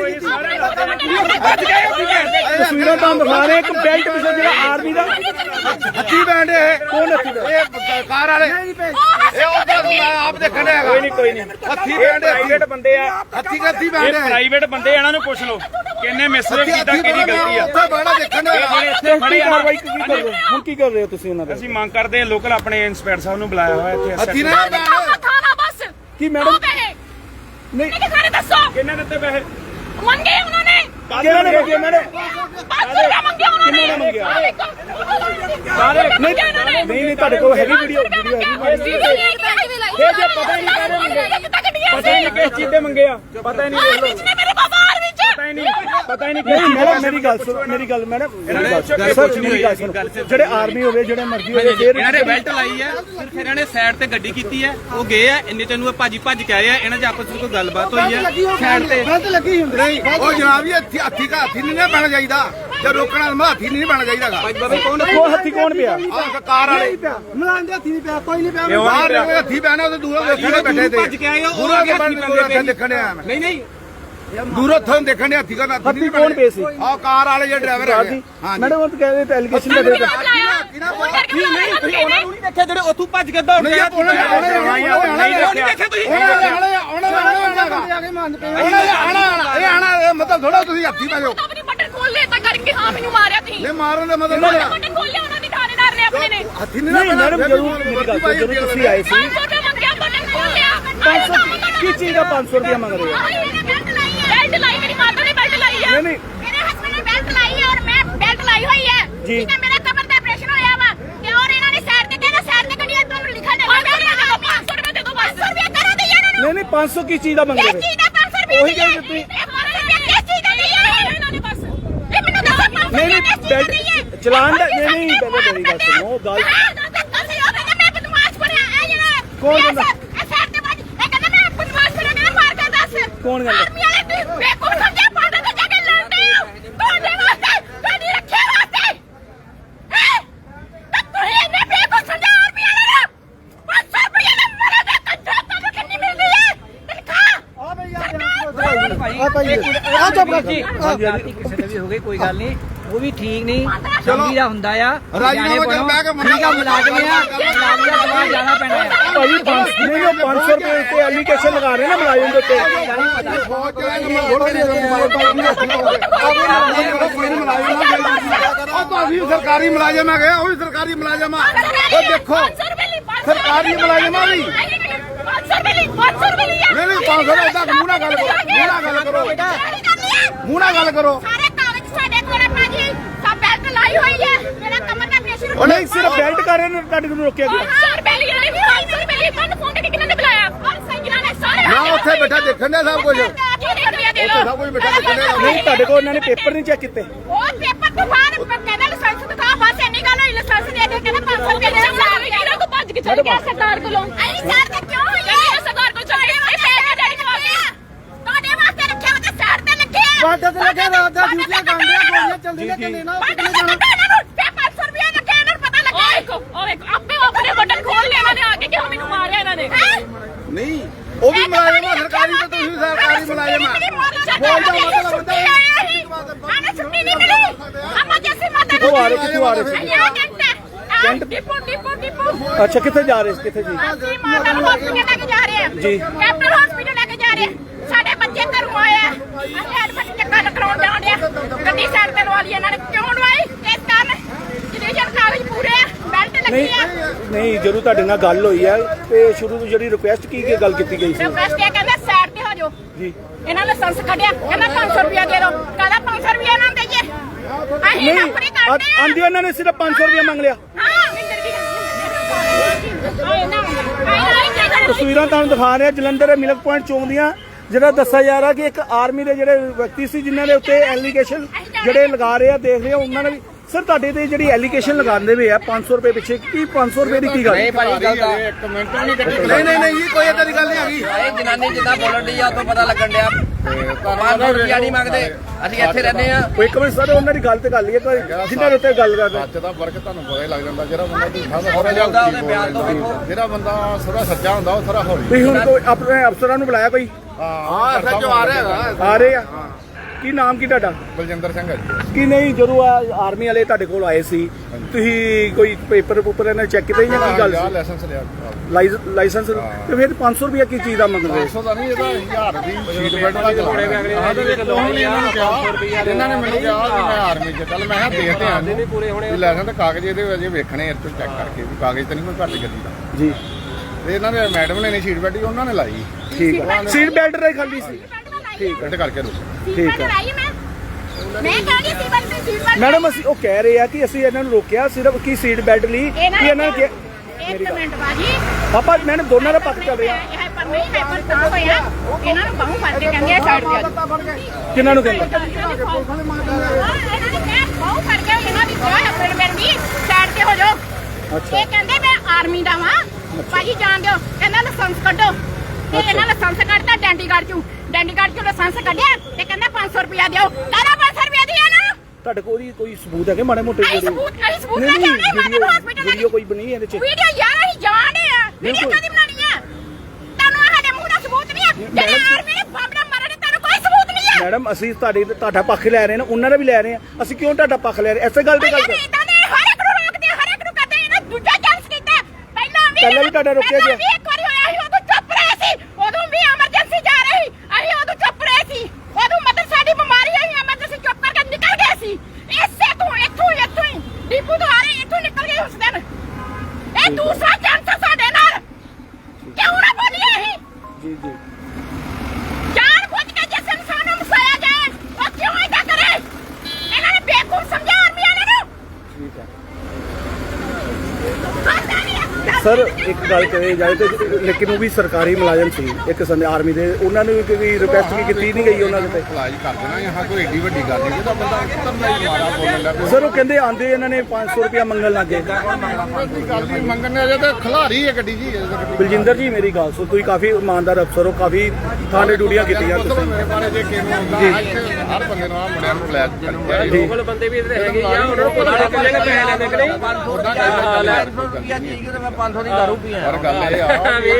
S2: ਭੱਜ ਗਏ ਹੋ ਕਿਵੇਂ
S1: ਤਸਵੀਰਾਂ ਤਾਂ ਦਿਖਾ ਰਹੇ ਇੱਕ ਬੈਲਟ ਪਿੱਛੇ ਜਿਹੜਾ ਆਰਮੀ ਦਾ।
S4: ਹੱਥੀ ਬੈਂਡ ਇਹ?
S1: ਕੌਣ ਹੱਥੀ ਦਾ
S4: ਇਹ ਕਾਰ ਵਾਲੇ। ਇਹ ਉਧਰ ਮੈਂ ਆਪ ਦੇਖਣ ਡਿਆ
S3: ਕੋਈ ਨਹੀਂ ਕੋਈ ਨਹੀਂ।
S4: ਹੱਥੀ
S3: ਇਹ
S4: ਬੈਂਡ
S3: ਪ੍ਰਾਈਵੇਟ ਬੰਦੇ ਆ।
S4: ਹੱਥੀ ਹੱਥੀ
S3: ਇਹ
S4: ਬੈਂਡ ਹੈ।
S3: ਪ੍ਰਾਈਵੇਟ ਬੰਦੇ ਆ, ਇਹਨਾਂ ਨੂੰ ਪੁੱਛ ਲਓ। ਕਿੰਨੇ ਮਿਸਵੇਵ ਕੀਤਾ ਕਿਹਦੀ ਗਲਤੀ ਆ?
S4: ਉੱਥੇ ਬੈਣਾ ਦੇਖਣ
S3: ਜਿਹੜੇ ਇੱਥੇ
S1: ਕੀ ਕਾਰਵਾਈ ਕੀ ਕਰ ਰਹੇ ਹੋ? ਹੁਣ ਕੀ ਕਰ ਰਹੇ ਹੋ ਤੁਸੀਂ ਉਹਨਾਂ ਦਾ?
S3: ਅਸੀਂ ਮੰਗ ਕਰਦੇ ਹਾਂ ਲੋਕਲ ਆਪਣੇ ਇੰਸਪੈਕਟਰ ਸਾਹਿਬ ਨੂੰ ਬੁਲਾਇਆ ਹੋਇਆ ਇੱਥੇ
S4: ਹੱਥੀ ਨੇ
S3: SSO
S4: ਬੈਂਡ
S5: ਖਾਣਾ ਬਸ।
S1: ਕੀ ਮੈਡਮ?
S5: ਦੋ ਪੈਸੇ।
S1: ਨਹੀਂ।
S5: ਕਿਹਨੇ ਖਾਣੇ ਦੱਸੋ।
S3: ਕਿੰਨੇ ਦਿੱਤੇ ਪੈਸੇ?
S5: ਮੰਗੇ ਉਹਨਾਂ। ਨੇ
S1: ਕਿਹਨਾਂ ਨੇ? ਮੰਗੇ ਮੈਡਮ
S5: 500 ਰੁਪਏ ਮੰਗੇ ਉਹਨਾਂ ਨੇ।
S1: ਕਿਹਨਾਂ ਨੇ ਮੰਗਿਆ?
S5: ਸਾਰੇ
S1: ਨਹੀਂ ਨਹੀਂ ਨਹੀਂ ਤੁਹਾਡੇ ਕੋਲ ਹੈਗੀ ਵੀਡੀਓ ਵੀਡੀਓ ਹੈਗੀ
S5: ਇਹ ਜੇ ਪਤਾ ਹੀ ਨਹੀਂ ਕਰੇ ਮੰਗੇ।
S3: ਪਤਾ ਹੀ ਨਹੀਂ ਕਿਸ ਚੀਜ਼ ਦੇ ਮੰਗੇ ਆ ਪਤਾ ਹੀ ਨਹੀਂ ਦੇਖ ਲਓ
S5: ਵਿੱਚ ਨੇ ਮੇਰੇ ਬਾਜ਼ਾਰ ਵਿੱਚ
S3: ਪਤਾ ਹੀ ਨਹੀਂ ਪਤਾ ਹੀ ਨਹੀਂ
S1: ਨਹੀਂ ਮੈਡਮ ਮੇਰੀ ਗੱਲ ਸੁਣੋ ਮੇਰੀ ਗੱਲ ਮੈਡਮ ਮੇਰੀ ਗੱਲ ਸੁਣੋ ਸਰ ਮੇਰੀ ਗੱਲ ਸੁਣੋ। ਜਿਹੜੇ ਆਰਮੀ ਹੋਵੇ ਜਿਹੜੇ ਮਰਜ਼ੀ ਹੋਵੇ ਫਿਰ
S6: ਇਹਨਾਂ ਨੇ ਬੈਲਟ ਲਾਈ ਹੈ ਸਿਰਫ ਇਹਨਾਂ ਨੇ ਸਾਈਡ ਤੇ ਗੱਡੀ ਕੀਤੀ ਹੈ ਉਹ ਗਏ ਆ ਇੰਨੇ ਚ ਨੂੰ ਭਾਜੀ ਭੱਜ ਕੇ ਆਏ ਆ ਇਹਨਾਂ ਚ ਆਪਸ ਵਿੱਚ ਕੋਈ ਗੱਲਬਾਤ ਹੋਈ ਹੈ ਸਾਈਡ ਤੇ।
S4: ਨਹੀਂ ਉਹ ਜਨਾਬ ਜੀ ਹੱਥੀ ਹੱਥੀ ਦਾ ਹੱਥੀ ਨਹੀਂ ਨਾ ਬੈਣਾ ਚਾਹੀਦਾ ਜੇ ਰੋਕਣਾ ਤਾਂ ਹੱਥੀ ਨਹੀਂ ਬੈਣਾ ਚਾਹੀਦਾਗਾ
S6: ਬਾਬੇ ਕੌਣ
S1: ਉਹ ਹੱਥੀ ਕੌਣ ਪਿਆ?
S4: ਆਹ ਕਾਰ ਵਾਲੇ।
S1: ਮਲਾਨ ਦੇ ਹੱਥੀ ਨਹੀਂ ਪਿਆ ਕੋਈ ਨਹੀਂ ਪਿਆ
S4: ਬਾਹਰ ਨਿਕਲੇ ਹੱਥੀ ਬੈਣਾ ਉਹ ਦੂਰੋਂ ਵੇਖਣੇ ਬੈਠੇ ਤੇ।
S6: ਭੱਜ ਕੇ ਆਏ ਆ, ਉਹ
S4: ਦੂਰੋਂ ਕੇ
S6: ਹੱਥੀ
S4: ਬੰਦੇ। ਦੇਖਣ ਡਿਆ ਮੈਂ।
S6: ਨਹੀਂ ਨਹੀਂ
S4: ਦੂਰੋਂ ਤੋਂ ਦੇਖਣ ਡਿਆ ਹੱਥੀ ਕਾ
S1: ਹੱਥੀ ਕੌਣ ਪਏ ਸੀ
S4: ਆਹ ਕਾਰ ਵਾਲੇ ਜਿਹੜੇ ਡਰਾਈਵਰ ਹੈਗੇ ਹਾਂ
S1: ਮੈਡਮ ਉਹ ਤਾਂ ਕਹਿੰਦੇ ਤੇ ਐਲੀਗੇਸ਼ਨ ਦੇ ਦੇ
S6: ਨਹੀਂ ਨਹੀਂ ਤੁਸੀਂ ਉਹਨਾਂ ਨੂੰ ਨਹੀਂ ਦੇਖਿਆ ਜਿਹੜੇ ਉੱਥੋਂ ਭੱਜ ਕੇ ਦੌੜ
S4: ਨਹੀਂ
S6: ਗਏ
S4: ਆ ਉਹਨਾਂ ਨੇ ਉਹਨਾਂ ਨੇ ਉਹਨਾਂ ਨੇ
S6: ਉਹ ਨਹੀਂ ਦੇਖਿਆ ਤੁਸੀਂ
S4: ਉਹਨਾਂ ਨੇ ਆਣਾ ਉਹਨਾਂ ਨੇ ਆਣਾ ਇਹ ਆਣਾ ਇਹ ਮਤਲਬ ਥੋੜਾ ਤੁਸੀਂ ਹੱਥੀ ਪੈ ਜਾਓ
S5: ਆਪਣੀ ਬਟਨ ਖੋਲ ਲੈ ਤਾਂ ਕਰਕੇ ਹਾਂ ਮੈਨੂੰ ਮਾਰਿਆ ਤੀ
S4: ਇਹ ਮਾਰਨ ਦਾ ਮਤਲਬ ਥੋੜਾ
S5: ਬਟਨ ਖੋਲ ਲਿਆ ਉਹਨਾਂ ਦੀ ਥਾਣੇਦਾਰ ਨੇ ਆਪਣੇ ਨੇ
S4: ਹੱਥੀ ਨਹੀਂ ਨਾ
S1: ਨਹੀਂ ਮੈਡਮ ਜਦੋਂ ਮੇਰੀ ਗੱਲ ਸੁਣੋ ਜਦੋਂ ਤੁਸੀਂ ਆਏ ਸੀ
S5: 500 ਰੁਪਏ ਮੰਗਿਆ ਬਟਨ ਖੋਲ ਲਿਆ
S1: 500 ਕੀ ਚੀਜ਼ ਦਾ 500 ਰੁਪਇਆ ਮੰਗ ਰਹੇ ਹੋ
S5: ਬੈਲਟ ਲਾਈ ਬੈਲਟ ਮੇਰੀ ਮਾਤਾ ਨੇ ਬੈਲਟ ਲਾਈ ਹੈ
S1: ਨਹੀਂ, ਨਹੀਂ।
S5: ਮੇਰੇ ਹਸਬੰਦ ਨੇ ਬੈਲਟ ਲਾਈ ਹੈ ਔਰ ਮੈਂ ਬੈਲਟ ਲਾਈ ਹੋਈ ਹੈ
S1: ਜੀ।
S5: ਠੀਕ ਹੈ ਮੇਰਾ ਕਮਰ ਦਾ ਆਪਰੇਸ਼ਨ ਹੋਇਆ ਵਾ। ਤੇ ਔਰ ਇਹਨਾਂ ਨੇ ਸਾਈਡ ਤੇ ਕਹਿੰਦਾ ਸਾਈਡ ਤੇ ਕੱਢੀ ਤੁਹਾਨੂੰ ਲਿਖਾ ਦੇ 500 ਰੁਪਏ ਦੇ ਦੋ 500 ਰੁਪਏ ਕਰੋ ਦੇ ਇਹਨਾਂ ਨੂੰ।
S1: ਨਹੀਂ ਨਹੀਂ 500 ਕੀ ਚੀਜ਼ ਦਾ ਮੰਗ
S5: ਕਿਸ
S1: ਰਹੇ
S5: ਚੀਜ਼ ਦਾ 500 ਰੁਪਏ
S1: ਉਹੀ
S5: ਦੀ ਹੈ
S1: ਗੱਲ
S5: 500 ਰੁਪਏ ਕਿਸ ਚੀਜ਼ ਦਾ ਦਿਆ ਹੈ ਇਹਨਾਂ ਨੇ ਬਸ। ਇਹ ਮੈਨੂੰ ਦੱਸੋ 500
S1: ਨਹੀਂ,
S5: ਰੁਪਏ
S1: ਨਹੀਂ,
S5: ਕਿਸ ਚੀਜ਼ ਦਾ
S1: ਬੈਲਟ-
S5: ਦੀ ਹੈ
S1: ਚਲਾਨ ਦਾ- ਨਹੀਂ, ਨਹੀਂ, ਪਹਿਲਾਂ ਮੇਰੀ ਗੱਲ ਸੁਣੋ, ਗੱਲ-
S5: ਅਸੀਂ ਉਹ ਕਹਿੰਦਾ ਮੈਂ ਬਦਮਾਸ਼ ਬਣਿਆ। ਇਹ ਜਿਹੜਾ
S1: ਕੌਣ ਕਹਿੰਦਾ?
S5: ਸਰ- ਇਹ ਸਰ ਤੇ ਬਾਜ ਇਹ ਕਹਿੰਦਾ ਮੈਂ ਬਦਮਾਸ਼ ਬਣਿਆ ਕਹਿੰਦਾ ਮਾਰ ਕੇ ਦੱਸ।
S1: ਕੌਣ ਕਹਿੰਦਾ?
S5: ਆਰਮੀ ਤੁਸੀਂ ਬੇਕੂਫ ਸਮਝੇ ਪਾਉਂਦੇ ਤੇ ਜਾ ਕੇ ਲੜਦੇ ਹੋ ਤੁਹਾਡੇ ਵਾਸਤੇ ਤੁਹਾਡੀ ਰੱਖਿਆ ਵਾਸਤੇ ਹੈ ਤਾਂ ਤੁਸੀਂ ਇਹਨੇ ਬੇਕੂਫ ਸਮਝੇ ਆਰਮੀ ਵਾਲੇ ਨੂੰ 500 ਰੁਪਏ ਦੇ ਮਰੇ ਦੇ ਕੰਜਾ ਤੁਹਾਨੂੰ ਕਿੰਨੀ ਮਿਲਦੀ ਹੈ ਤਨਖਾਹ
S1: ਆ ਭਾਈ ਆ ਚੁੱਪ ਕਰ ਹਾਂਜੀ ਹਾਂਜੀ
S7: ਗਲਤੀ ਕਿਸੇ ਤੇ ਵੀ ਹੋ ਗਈ ਕੋਈ ਗੱਲ ਨਹੀਂ ਉਹ ਵੀ ਠੀਕ ਨਹੀਂ ਸਮਝੀ ਦਾ ਹੁੰਦਾ ਆ
S4: ਰਾਜੀਨਾਮਾ
S7: ਜਾਣੇ
S4: ਜਦ ਬਹਿ ਕੇ
S7: ਬਣੋ ਠੀਕ ਆ ਮੁਲਾਜ਼ਮ ਆ। ਮੁਲਾਜ਼ਮ ਦਾ ਦਵਾ ਜਾਣਾ ਪੈਣਾ ਆ।
S1: ਭਾਈ 500 ਨਹੀਂ ਉਹ 500 ਰੁਪਏ ਉੱਤੇ ਐਲੀਗੇਸ਼ਨ ਲਗਾ ਰਹੇ ਨਾ ਮੁਲਾਜ਼ਮ ਦੇ ਉੱਤੇ।
S4: ਉਹ ਤਾਂ ਵੀ ਸਰਕਾਰੀ ਮੁਲਾਜ਼ਮ ਆ ਗਿਆ ਉਹ ਵੀ ਸਰਕਾਰੀ ਮੁਲਾਜ਼ਮ। ਆ ਉਹ ਦੇਖੋ ਸਰਕਾਰੀ ਮੁਲਾਜ਼ਮ ਆ ਵੀ।
S5: 500 ਰੁਪਏ ਲਈ 500 ਰੁਪਏ ਲਈ
S4: ਨਹੀਂ, ਨਹੀਂ, 500 ਰੁਪਏ ਤੱਕ ਮੂੰਹ ਨਾਲ ਗੱਲ ਕਰੋ, ਮੂੰਹ ਨਾਲ ਗੱਲ ਕਰੋ। ਮੂੰਹ ਨਾਲ ਗੱਲ ਕਰੋ।
S5: ਸਾਰੇ ਕਾਗਜ਼ ਸਾਡੇ ਕੋਲ ਆ ਭਾਜੀ ਸਭ ਬੈਲਟ ਲਾਈ ਹੋਈ ਹੈ ਮੇਰਾ ਕਮਰ ਦਾ ਆਪਰੇਸ਼ਨ ਸ਼ੁਰੂ
S1: ਉਹ ਨਹੀਂ ਸਿਰਫ ਬੈਲਟ ਕਰ ਰਹੇ ਨੇ ਤੁਹਾਡੇ ਨੂੰ ਰੋਕਿਆ ਗਿਆ
S5: 500 ਰੁਪਏ ਲਈ ਇਹਨਾਂ ਨੇ 500 ਰੁਪਏ ਲਈ ਮੈਨੂੰ ਫੋਨ ਕਰਕੇ ਕਿਹਨਾਂ ਨੇ ਬੁਲਾਇਆ? ਸੰਗੀਨਾਂ ਨੇ? ਸਾਰੇ
S8: ਨਾ ਉੱਥੇ ਬੈਠਾ ਦੇਖਣ ਦੇ ਸਭ ਕੁਝ।
S5: ਦੇ
S8: ਉੱਥੇ ਸਭ ਕੁਝ ਬੈਠਾ ਦੇਖਣ ਡਿਆ।
S1: ਨਹੀਂ ਤੁਹਾਡੇ ਕੋਲ ਉਹਨਾਂ ਨੇ ਪੇਪਰ ਨਹੀਂ ਚੈੱਕ ਕੀਤੇ।
S5: ਉਹ ਪੇਪਰ ਤੋਂ ਬਾਅਦ ਕਹਿੰਦਾ ਲਾਇਸੈਂਸ ਦਿਖਾ ਬਸ ਇੰਨੀ ਗੱਲ ਹੋਈ ਲਾਇਸੈਂਸ ਦੇ ਦੇ ਕਹਿੰਦਾ 500 ਰੁਪਏ ਦੇ ਸਾਰੇ ਕਿਹਨਾਂ ਕੋ ਭੱਜ ਕੇ ਚਲ ਗਿਆ? ਸਰਦਾਰ ਕੋਲੋਂ? ਅਰੇ ਸਰ ਤੇ ਕਿਉਂ ਹੋਈ ਹੈ ਸਰਦਾਰ ਕੋਲ ਚਲ ਇਹ ਪੈਸੇ ਵਾਸਤੇ ਤੁਹਾਡੇ ਵਾਸਤੇ ਰੱਖਿਆ ਤੇ ਸਾਈਡ ਤੇ ਲੱਗੇ ਆ।
S8: ਵਾਟਾ ਤੇ ਲੱਗਿਆ ਰਾਤ ਦਾ ਡਿਊਟੀਆਂ ਕਰਦੇ ਆ ਗੋਲੀਆਂ ਚੱਲਦੀਆਂ ਕਿੰਨੇ ਨਾ
S5: ਪੰਜ ਸੌ ਰੁਪਏ ਇਹਨਾਂ ਨੂੰ ਤੇ 500 ਰੁਪਏ ਲੱਗੇ ਇਹਨਾਂ ਨੂੰ ਪਤਾ ਲੱਗਾ ਓਏ ਓਏ ਆਪੇ ਉਹ ਆਪਣੇ ਬਟਨ ਖੋਲ ਲਿਆ ਇਹਨਾਂ ਨੇ ਆ ਕੇ ਕਿ ਮੈਨੂੰ ਮਾਰਿਆ ਇਹਨਾਂ ਨੇ
S8: ਨਹੀਂ। ਉਹ ਵੀ ਮੁਲਾਜ਼ਮ ਆ ਸਰਕਾਰੀ ਤੇ ਤੁਸੀਂ ਸਰਕਾਰੀ ਮੁਲਾਜ਼ਮ ਆ ਬੋਲ ਦਾ ਮਤਲਬ ਹੁੰਦਾ ਹੈ
S5: ਆਨੇ ਛੁੱਟੀ ਨਹੀਂ ਮਿਲੀ। ਆਪਾਂ ਜੈਸੇ ਮਾਤਾ
S1: ਕਿੱਥੋਂ ਆ ਰਹੇ ਕਿੱਥੋਂ ਆ ਰਹੇ।
S5: ਡਿਪੋ ਡਿਪੋ ਡਿਪੋ
S1: ਅੱਛਾ ਕਿੱਥੇ ਜਾ ਰਹੇ ਸੀ? ਕਿੱਥੇ ਜੀ
S5: ਅਸੀਂ ਮਾਤਾ ਨੂੰ ਹਸਪੀਟਲ ਲੈ ਕੇ ਜਾ ਰਹੇ ਹਾਂ
S1: ਜੀ।
S5: ਕੈਪਟਨ ਹਸਪੀਟਲ ਲੈ ਕੇ ਜਾ ਰਹੇ ਹਾਂ ਸਾਡੇ ਬੱਚੇ ਘਰੋਂ ਆਏ ਆ। ਅਸੀਂ ਐਡਮਿਟ ਚੱਕਾ ਕਰਾਉਣ ਜਾਣ ਡਿਆ ਗੱਡੀ ਸਾਈਡ ਤੇ ਲਵਾ ਲਈ ਇਹਨਾਂ ਨੇ। ਕਿਉਂ ਲਵਾਈ ਇਸ ਕਾਰਨ ਡਿਵੀਜ਼ਨ ਕਾਗਜ਼ ਪੂਰੇ ਆ ਬੈਲਟ ਲੱਗੀ
S1: ਨਹੀਂ
S5: ਆ
S1: ਨਹੀਂ ਜਦੋਂ ਤੁਹਾਡੇ ਨਾਲ ਗੱਲ ਹੋਈ ਹੈ ਤੇ ਸ਼ੁਰੂ ਤੋਂ ਜਿਹੜੀ ਰਿਕੁਐਸਟ ਕੀ ਕੀ ਗੱਲ ਕੀਤੀ ਗਈ ਸੀ?
S5: ਰਿਕਵੈਸਟ ਇਹ ਕਹਿੰਦਾ ਸਾਈਡ ਤੇ ਹੋ ਜਾਓ।
S1: ਜੀ।
S5: ਇਹਨਾਂ ਨੇ ਲਾਇਸੈਂਸ ਕੱਢਿਆ। ਕਹਿੰਦਾ 500 ਰੁਪਇਆ ਦੇ ਦਿਓ। ਕਹਿੰਦਾ 500 ਰੁਪਇਆ ਇਹਨਾਂ ਨੂੰ ਦਈਏ ਅਸੀਂ
S1: ਨਹੀਂ
S5: ਨੌਕਰੀ ਕਰਦੇ ਆ
S1: ਆਂਦੀ ਉਹਨਾਂ ਨੇ ਸਿਰਫ 500 ਰੁਪਏ ਮੰਗ ਲਿਆ।
S5: ਹਾਂ ਮਿੰਦਰ ਜੀ
S1: ਤਸਵੀਰਾਂ ਤੁਹਾਨੂੰ ਦਿਖਾ ਰਿਹਾ ਜਲੰਧਰ ਮਿਲਕ ਪੁਆਇੰਟ ਚੌਂਕ ਦੀਆਂ। ਜਿਹੜਾ ਦੱਸਿਆ ਜਾ ਰਿਹਾ ਕਿ ਇੱਕ ਆਰਮੀ ਦੇ ਜਿਹੜੇ ਵਿਅਕਤੀ ਸੀ ਜਿਨ੍ਹਾਂ ਦੇ ਉੱਤੇ ਐਲੀਗੇਸ਼ਨ ਜਿਹੜੇ ਲਗਾ ਰਹੇ ਆ ਦੇਖ ਰਹੇ ਹੋ ਉਹਨਾਂ ਨੇ ਵੀ ਸਰ ਤੁਹਾਡੇ ਤੇ ਜਿਹੜੀ ਐਲੀਗੇਸ਼ਨ ਲਗਾਉਂਦੇ ਵੇ ਆ 500 ਰੁਪਏ ਪਿੱਛੇ ਕੀ 500 ਰੁਪਏ ਦੀ ਕੀ ਗੱਲ?
S8: ਇੱਕ ਮਿੰਟ ਨਹੀਂ ਨਹੀਂ ਨਹੀਂ ਨਹੀਂ ਜੀ ਕੋਈ ਏਦਾਂ ਦੀ ਗੱਲ ਨਹੀਂ ਹੈਗੀ।
S7: ਇਹ ਜਨਾਨੀ ਜਿੱਦਾਂ ਬੋਲਣ ਦੀ ਆ ਤੋਂ ਪਤਾ ਲੱਗਣ ਡਿਆ। 500 ਰੁਪਿਆ ਨਹੀਂ ਮੰਗਦੇ। ਅਸੀਂ ਇੱਥੇ ਰਹਿੰਦੇ ਆ।
S1: ਕੋਈ ਇੱਕ ਮਿੰਟ ਸਰ ਉਹਨਾਂ ਦੀ ਗੱਲ ਤੇ ਗੱਲ ਹੀ ਹੈ ਕੋਈ ਜਿਨ੍ਹਾਂ ਦੇ ਉੱਤੇ ਗੱਲ ਕਰਦੇ।
S8: ਸੱਚ ਦਾ ਫ਼ਰਕ ਤੁਹਾਨੂੰ ਪਤਾ ਹੀ ਲੱਗ ਜਾਂਦਾ ਜਿਹੜਾ ਬੰਦਾ ਝੂਠਾ ਦਾ
S7: ਤੋਂ ਵੇਖੋ
S8: ਜਿਹੜਾ ਬੰਦਾ ਥੋੜਾ ਸੱਚਾ ਹੁੰਦਾ ਉਹ ਥੋੜਾ ਹੌਲੀ।
S1: ਤੁਸੀਂ ਹੁਣ ਕੋਈ ਆਪਣੇ ਅਫਸਰਾਂ ਨੂੰ ਬੁਲਾਇਆ ਕੋਈ?
S8: ਹਾਂ ਸੱਚ ਆ ਰਿਹਾ
S1: ਆ ਰਹੇ ਆ? ਕੀ ਨਾਮ ਕੀ ਤੁਹਾਡਾ?
S8: ਬਲਜਿੰਦਰ ਸਿੰਘ ਹੈ ਜੀ।
S1: ਕੀ ਨਹੀਂ ਜਦੋਂ ਆ ਆਰਮੀ ਵਾਲੇ ਤੁਹਾਡੇ ਕੋਲ ਆਏ ਸੀ ਤੁਸੀਂ ਕੋਈ ਪੇਪਰ ਪੂਪਰ ਇਹਨਾਂ ਚੈੱਕ ਕੀਤੇ ਜਾਂ ਕੀ ਗੱਲ ਸੀ?
S8: ਲਾਇਸੈਂਸ ਲਿਆ
S1: ਲਾਇਸ- ਲਾਇਸੈਂਸ ਤੇ ਫਿਰ 500 ਰੁਪਏ ਕੀ ਚੀਜ਼ ਦਾ ਮੰਗਦੇ?
S8: 500 ਦਾ ਨਹੀਂ ਇਹਦਾ 1000 ਦੀ ਸ਼ੀਟ ਬੈਲਟ ਦਾ ਚਲਾਉਣਾ ਹਾਂ। ਤੇ ਵੇਖ ਲਓ ਹੁਣ ਇਹਨਾਂ ਨੂੰ ਕਿਹਾ ਇਹਨਾਂ ਨੇ ਮੈਨੂੰ ਕਿਹਾ ਕਿ ਮੈਂ ਆਰਮੀ ਚ ਚੱਲ ਮੈਂ ਕਿਹਾ ਦੇਖਦੇ ਆਂ ਨਹੀਂ ਪੂਰੇ ਹੋਣੇ ਲਾਇਸੈਂਸ ਤੇ ਕਾਗਜ਼ ਇਹਦੇ ਅਜੇ ਵੇਖਣੇ ਇਹ ਤੋਂ ਚੈੱਕ ਕਰਕੇ ਵੀ ਕਾਗਜ਼ ਤਾਂ ਨਹੀਂ ਕੋਈ ਘੱਟ ਗੱਡੀ ਦਾ।
S1: ਜੀ।
S8: ਤੇ ਇਹਨਾਂ ਦੇ ਮੈਡਮ ਨੇ ਨਹੀਂ ਸ਼ੀਟ ਬੈਲਟ ਹੀ ਉਹਨਾਂ ਨੇ ਲਾਈ।
S1: ਠੀਕ ਹੈ। ਸੀਟ ਬੈਲਟ ਰੇ ਖਾਲੀ ਸੀ।
S8: ਬੈਲਟ ਕਰਕੇ ਰੁਕ
S1: ਠੀਕ ਹੈ।
S5: ਮੈਂ। ਕਹਿੰਦੀ ਸੀ ਬੰਦੇ ਸੀ ਬੰਦੇ
S1: ਮੈਡਮ ਅਸੀਂ ਉਹ ਕਹਿ ਰਹੇ ਆ ਕਿ ਅਸੀਂ ਇਹਨਾਂ ਨੂੰ ਰੋਕਿਆ ਸਿਰਫ ਕੀ ਸੀਟ ਬੈਲਟ ਲਈ ਕਿ ਇਹਨਾਂ ਨੇ ਕਿ-
S5: ਇੱਕ ਮਿੰਟ ਬਾਜੀ।
S1: ਪਾਪਾ ਮੈਡਮ ਦੋਨਾਂ ਦਾ ਪੱਖ ਚੱਲ ਰਿਹਾ।
S5: ਇਹ ਪਰ ਨਹੀਂ ਪੇਪਰ ਤਾਂ ਹੋਇਆ। ਇਹਨਾਂ ਨੂੰ ਬਾਹੂ ਫੜ ਕੇ ਕਹਿੰਦੇ ਆ।
S1: ਕਿਹਨਾਂ ਨੂੰ
S5: ਹਾਂ, ਇਹਨਾਂ ਨੇ ਕਿਹਾ ਬਾਹੂ ਫੜ ਕੇ ਇਹਨਾਂ ਦੀ ਕੋਈ ਆਪਣੇ ਮੇਰੇ ਦੀ ਸਾਈਡ ਤੇ ਹੋ ਜਾਓ।
S1: ਅੱਛਾ।
S5: ਇਹ ਕਹਿੰਦੇ ਮੈਂ ਆਰਮੀ ਦਾ ਵਾਂ। ਭਾਜੀ ਜਾਣ ਦਿਓ। ਕਹਿੰਦਾ ਲਾਇਸੈਂਸ ਕੱਢੋ। ਤੇ ਇਹਨਾਂ ਲਾਇਸੈਂਸ ਕੱਢਤਾ ਡੈਂਡੀਗੜ੍ਹ ਚੋਂ। ਡੈਂਡੀਗੜ੍ਹ ਚੋਂ ਲਾਇਸੈਂਸ ਕੱਢਿਆ ਤੇ ਕਹਿੰਦਾ 500 ਰੁਪਇਆ ਦਿਓ। ਕਹਿੰਦਾ 500 ਰੁਪਇਆ ਦਿਆ ਨਾ
S1: ਤੁਹਾਡੇ ਕੋਲ ਹੀ ਕੋਈ ਸਬੂਤ ਹੈਗੇ ਮਾੜੇ ਮੋਟੇ
S5: ਅਸੀਂ
S1: ਜਿਹੜੇ-
S5: ਸਬੂਤ ਅਸੀਂ ਸਬੂਤ
S1: ਨਹੀਂ
S5: ਲੈ ਕੇ ਆਉਣੇ ਆ
S1: ਵੀਡੀਓ
S5: ਮਾਤਾ ਹਸਪੀਟਲ
S1: ਵੀਡੀਓ ਕੋਈ ਬਣੀ ਇਹਦੇ ਚ?
S5: ਵੀਡੀਓ ਯਾਰ ਅਸੀਂ ਜਾਣਦੇ ਆ ਵੀਡੀਓ
S1: ਬਿਲਕੁਲ।
S5: ਕਦੀ ਬਣਾਣੀ ਆ? ਤੁਹਾਨੂੰ ਆਹ ਸਾਡੇ ਮੂੰਹ ਦਾ ਸਬੂਤ ਨਹੀਂ ਆ। ਜਿਹੜੇ
S1: ਮੈਡਮ-
S5: ਆਰਮੀ ਨੇ ਬੰਬ ਨਾਲ ਮਾਰਨ ਤੁਹਾਨੂੰ ਕੋਈ ਸਬੂਤ ਨਹੀਂ ਆ।
S1: ਮੈਡਮ ਅਸੀਂ ਤੁਹਾਡੇ ਤੁਹਾਡਾ ਪੱਖ ਲੈ ਰਹੇ ਨੇ ਉਹਨਾਂ ਦਾ ਵੀ ਲੈ ਰਹੇ ਆ। ਅਸੀਂ ਕਿਉਂ ਤੁਹਾਡਾ ਪੱਖ ਲੈ ਰਹੇ? ਐਸੇ ਗੱਲ ਗੱਲ ਕਰ
S5: ਪਹਿਲਾਂ ਵੀ
S1: ਤੁਹਾਡਾ ਰੋਕਿਆ ਗਿਆ।
S5: ਵੀ ਇੱਕ ਵਾਰੀ ਹੋਇਆ ਸੀ ਉਦੋਂ ਚੁੱਪ ਰਹੇ ਸੀ ਉਦੋਂ ਵੀ ਐਮਰਜੈਂਸੀ ਜਾ ਰਹੀ ਅਸੀਂ ਉਦੋਂ ਚੁੱਪ ਰਹੇ ਸੀ ਉਦੋਂ ਮਤਲਬ ਸਾਡੀ ਬਿਮਾਰੀ ਆਈ ਐਮਰਜੈਂਸੀ ਚੁੱਪ ਕਰਕੇ ਨਿਕਲ ਗਏ ਸੀ ਇਸੇ ਤੋਂ ਇੱਥੋਂ ਹੀ ਇੱਥੋਂ ਹੀ ਡੀਪੂ ਤੋਂ ਆ ਰਹੇ ਇੱਥੋਂ ਨਿਕਲ ਗਏ ਉਸ ਦਿਨ ਇਹ ਦੂਸਰਾ ਚਾਂਸ ਆ ਸਾਡੇ ਨਾਲ ਕਿਉਂ ਨਾ ਬੋਲੀਏ ਅਸੀਂ
S1: ਜੀ ਜੀ
S5: ਜਾਣ ਬੁੱਝ ਕੇ ਜਿਸ ਇਨਸਾਨ ਨੂੰ ਮਸਾਇਆ ਜਾਏ ਉਹ ਕਿਉਂ ਏਦਾਂ ਕਰੇ ਇਹਨਾਂ ਨੇ ਬੇਵਕੂਫ ਸਮਝਿਆ ਆਰਮੀ ਵਾਲਿਆਂ ਨੂੰ
S1: ਠੀਕ ਹੈ
S5: ਪਤਾ ਨਹੀਂ ਹੈ।
S1: ਸਰ ਇੱਕ ਗੱਲ ਕਰੇ ਜਾਏ ਤੇ ਲੇਕਿਨ ਉਹ ਵੀ ਸਰਕਾਰੀ ਮੁਲਾਜ਼ਮ ਸੀ ਇੱਕ ਸਮੇਂ ਆਰਮੀ ਦੇ। ਉਹਨਾਂ ਨੇ ਵੀ ਕੋਈ ਰਿਕੁਐਸਟ ਵੀ ਕੀਤੀ ਨਹੀਂ ਗਈ ਉਹਨਾਂ ਦੇ ਤੇ?
S8: ਇਲਾਜ ਕਰ ਦੇਣਾ यहाँ ਕੋਈ ਏਡੀ ਵੱਡੀ ਗੱਲ ਨਹੀਂ। ਜਿਹਦਾ ਬੰਦਾ ਕਰਨਾ ਹੀ ਮਾਰਾ ਬੋਲਣ ਲੱਗ
S1: ਸਰ ਉਹ ਕਹਿੰਦੇ ਆਂਦੇ ਇਹਨਾਂ ਨੇ 500 ਰੁਪਇਆ ਮੰਗਣ ਲੱਗੇ
S8: ਕੋਈ ਗੱਲ ਨਹੀਂ ਮੰਗਣ ਨੇ ਅਜੇ ਤਾਂ ਖਿਲਾਰੀ ਹੈ ਗੱਡੀ ਜੀ।
S1: ਬਲਜਿੰਦਰ ਜੀ ਮੇਰੀ ਗੱਲ ਸੁਣ ਤੁਸੀਂ ਕਾਫੀ ਇਮਾਨਦਾਰ ਅਫਸਰ ਹੋ ਕਾਫੀ ਥਾਣੇ ਡਿਊਟੀਆਂ ਕੀਤੀਆਂ ਤੁਸੀਂ।
S8: ਮੇਰੇ ਬਾਰੇ ਜੇ ਕਿਹਨੂੰ ਹੁੰਦਾ ਹਰ ਬੰਦੇ ਨੂੰ ਆ ਮੁੰਡਿਆਂ ਨੂੰ ਫਲੈਟ ਕਰਦਾ
S1: ਜੀ।
S2: ਬੰਦੇ ਵੀ ਇੱਥੇ ਹੈਗੇ ਆ ਉਹਨਾਂ ਨੂੰ ਪਤਾ ਲੱਗ ਜਾਏਗਾ ਪੈਸੇ ਲੈਣੇ ਕਿ ਨਹੀਂ।
S7: ਰੁਪਿਆ ਚੀਜ਼ ਤੇ ਮੈਂ 500 ਦੀ ਦਾਰੂ ਪੀਆ।
S8: ਪਰ ਗੱਲ ਇਹ ਆ ਵੀ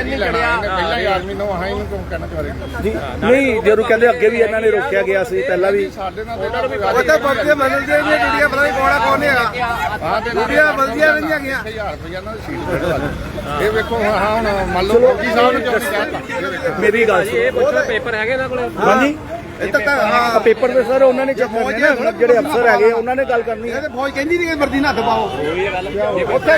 S8: ਨਹੀਂ ਲੈਣਾ ਇਹਨੇ ਪਹਿਲਾਂ ਹੀ ਆਦਮੀ ਨੂੰ ਆਹਾਂ ਇਹਨੂੰ ਕਿਉਂ ਕਹਿਣਾ ਚਾਹ ਰਹੇ
S1: ਜੀ ਨਹੀਂ ਜਦੋਂ ਕਹਿੰਦੇ ਅੱਗੇ ਵੀ ਇਹਨਾਂ ਨੇ ਰੋਕਿਆ ਗਿਆ ਸੀ ਪਹਿਲਾਂ ਵੀ
S8: ਸਾਡੇ ਨਾਲ ਉਹਨਾਂ ਨੂੰ ਵੀ ਉਹ ਤਾਂ ਬੱਚੇ ਬਦਲਦੇ ਨੇ ਡਿਊਟੀਆਂ ਪਤਾ ਨਹੀਂ ਕੋਣਾ ਕੋਣ ਹੈਗਾ ਡਿਊਟੀਆਂ ਬਦਲਦੀਆਂ ਰਹਿੰਦੀਆਂ ਗਿਆ 1000 ਰੁਪਏ ਨਾਲ ਸੀਟ ਇਹ ਵੇਖੋ ਹਾਂ ਹੁਣ ਮੰਨ ਲਓ ਫੌਜੀ ਸਾਹਿਬ ਨੂੰ ਕਿਉਂ ਨਹੀਂ ਕਹਿਤਾ?
S1: ਮੇਰੀ ਗੱਲ ਸੁਣੋ।
S2: ਪੁੱਛੋ ਪੇਪਰ ਹੈਗੇ ਇਹਨਾਂ ਕੋਲ?
S1: ਹਾਂਜੀ।
S8: ਇਹ ਤਾਂ
S1: ਆ ਪੇਪਰ ਤੇ ਸਰ ਉਹਨਾਂ ਨੇ ਚੈੱਕ ਕਰਨੇ ਨਾ ਜਿਹੜੇ ਅਫਸਰ ਹੈਗੇ ਉਹਨਾਂ ਨੇ ਗੱਲ ਕਰਨੀ ਹੈ
S8: ਤੇ ਫੌਜ ਕਹਿੰਦੀ ਨਹੀਂ ਵਰਦੀ ਨਾ ਦਬਾਓ। ਉੱਥੇ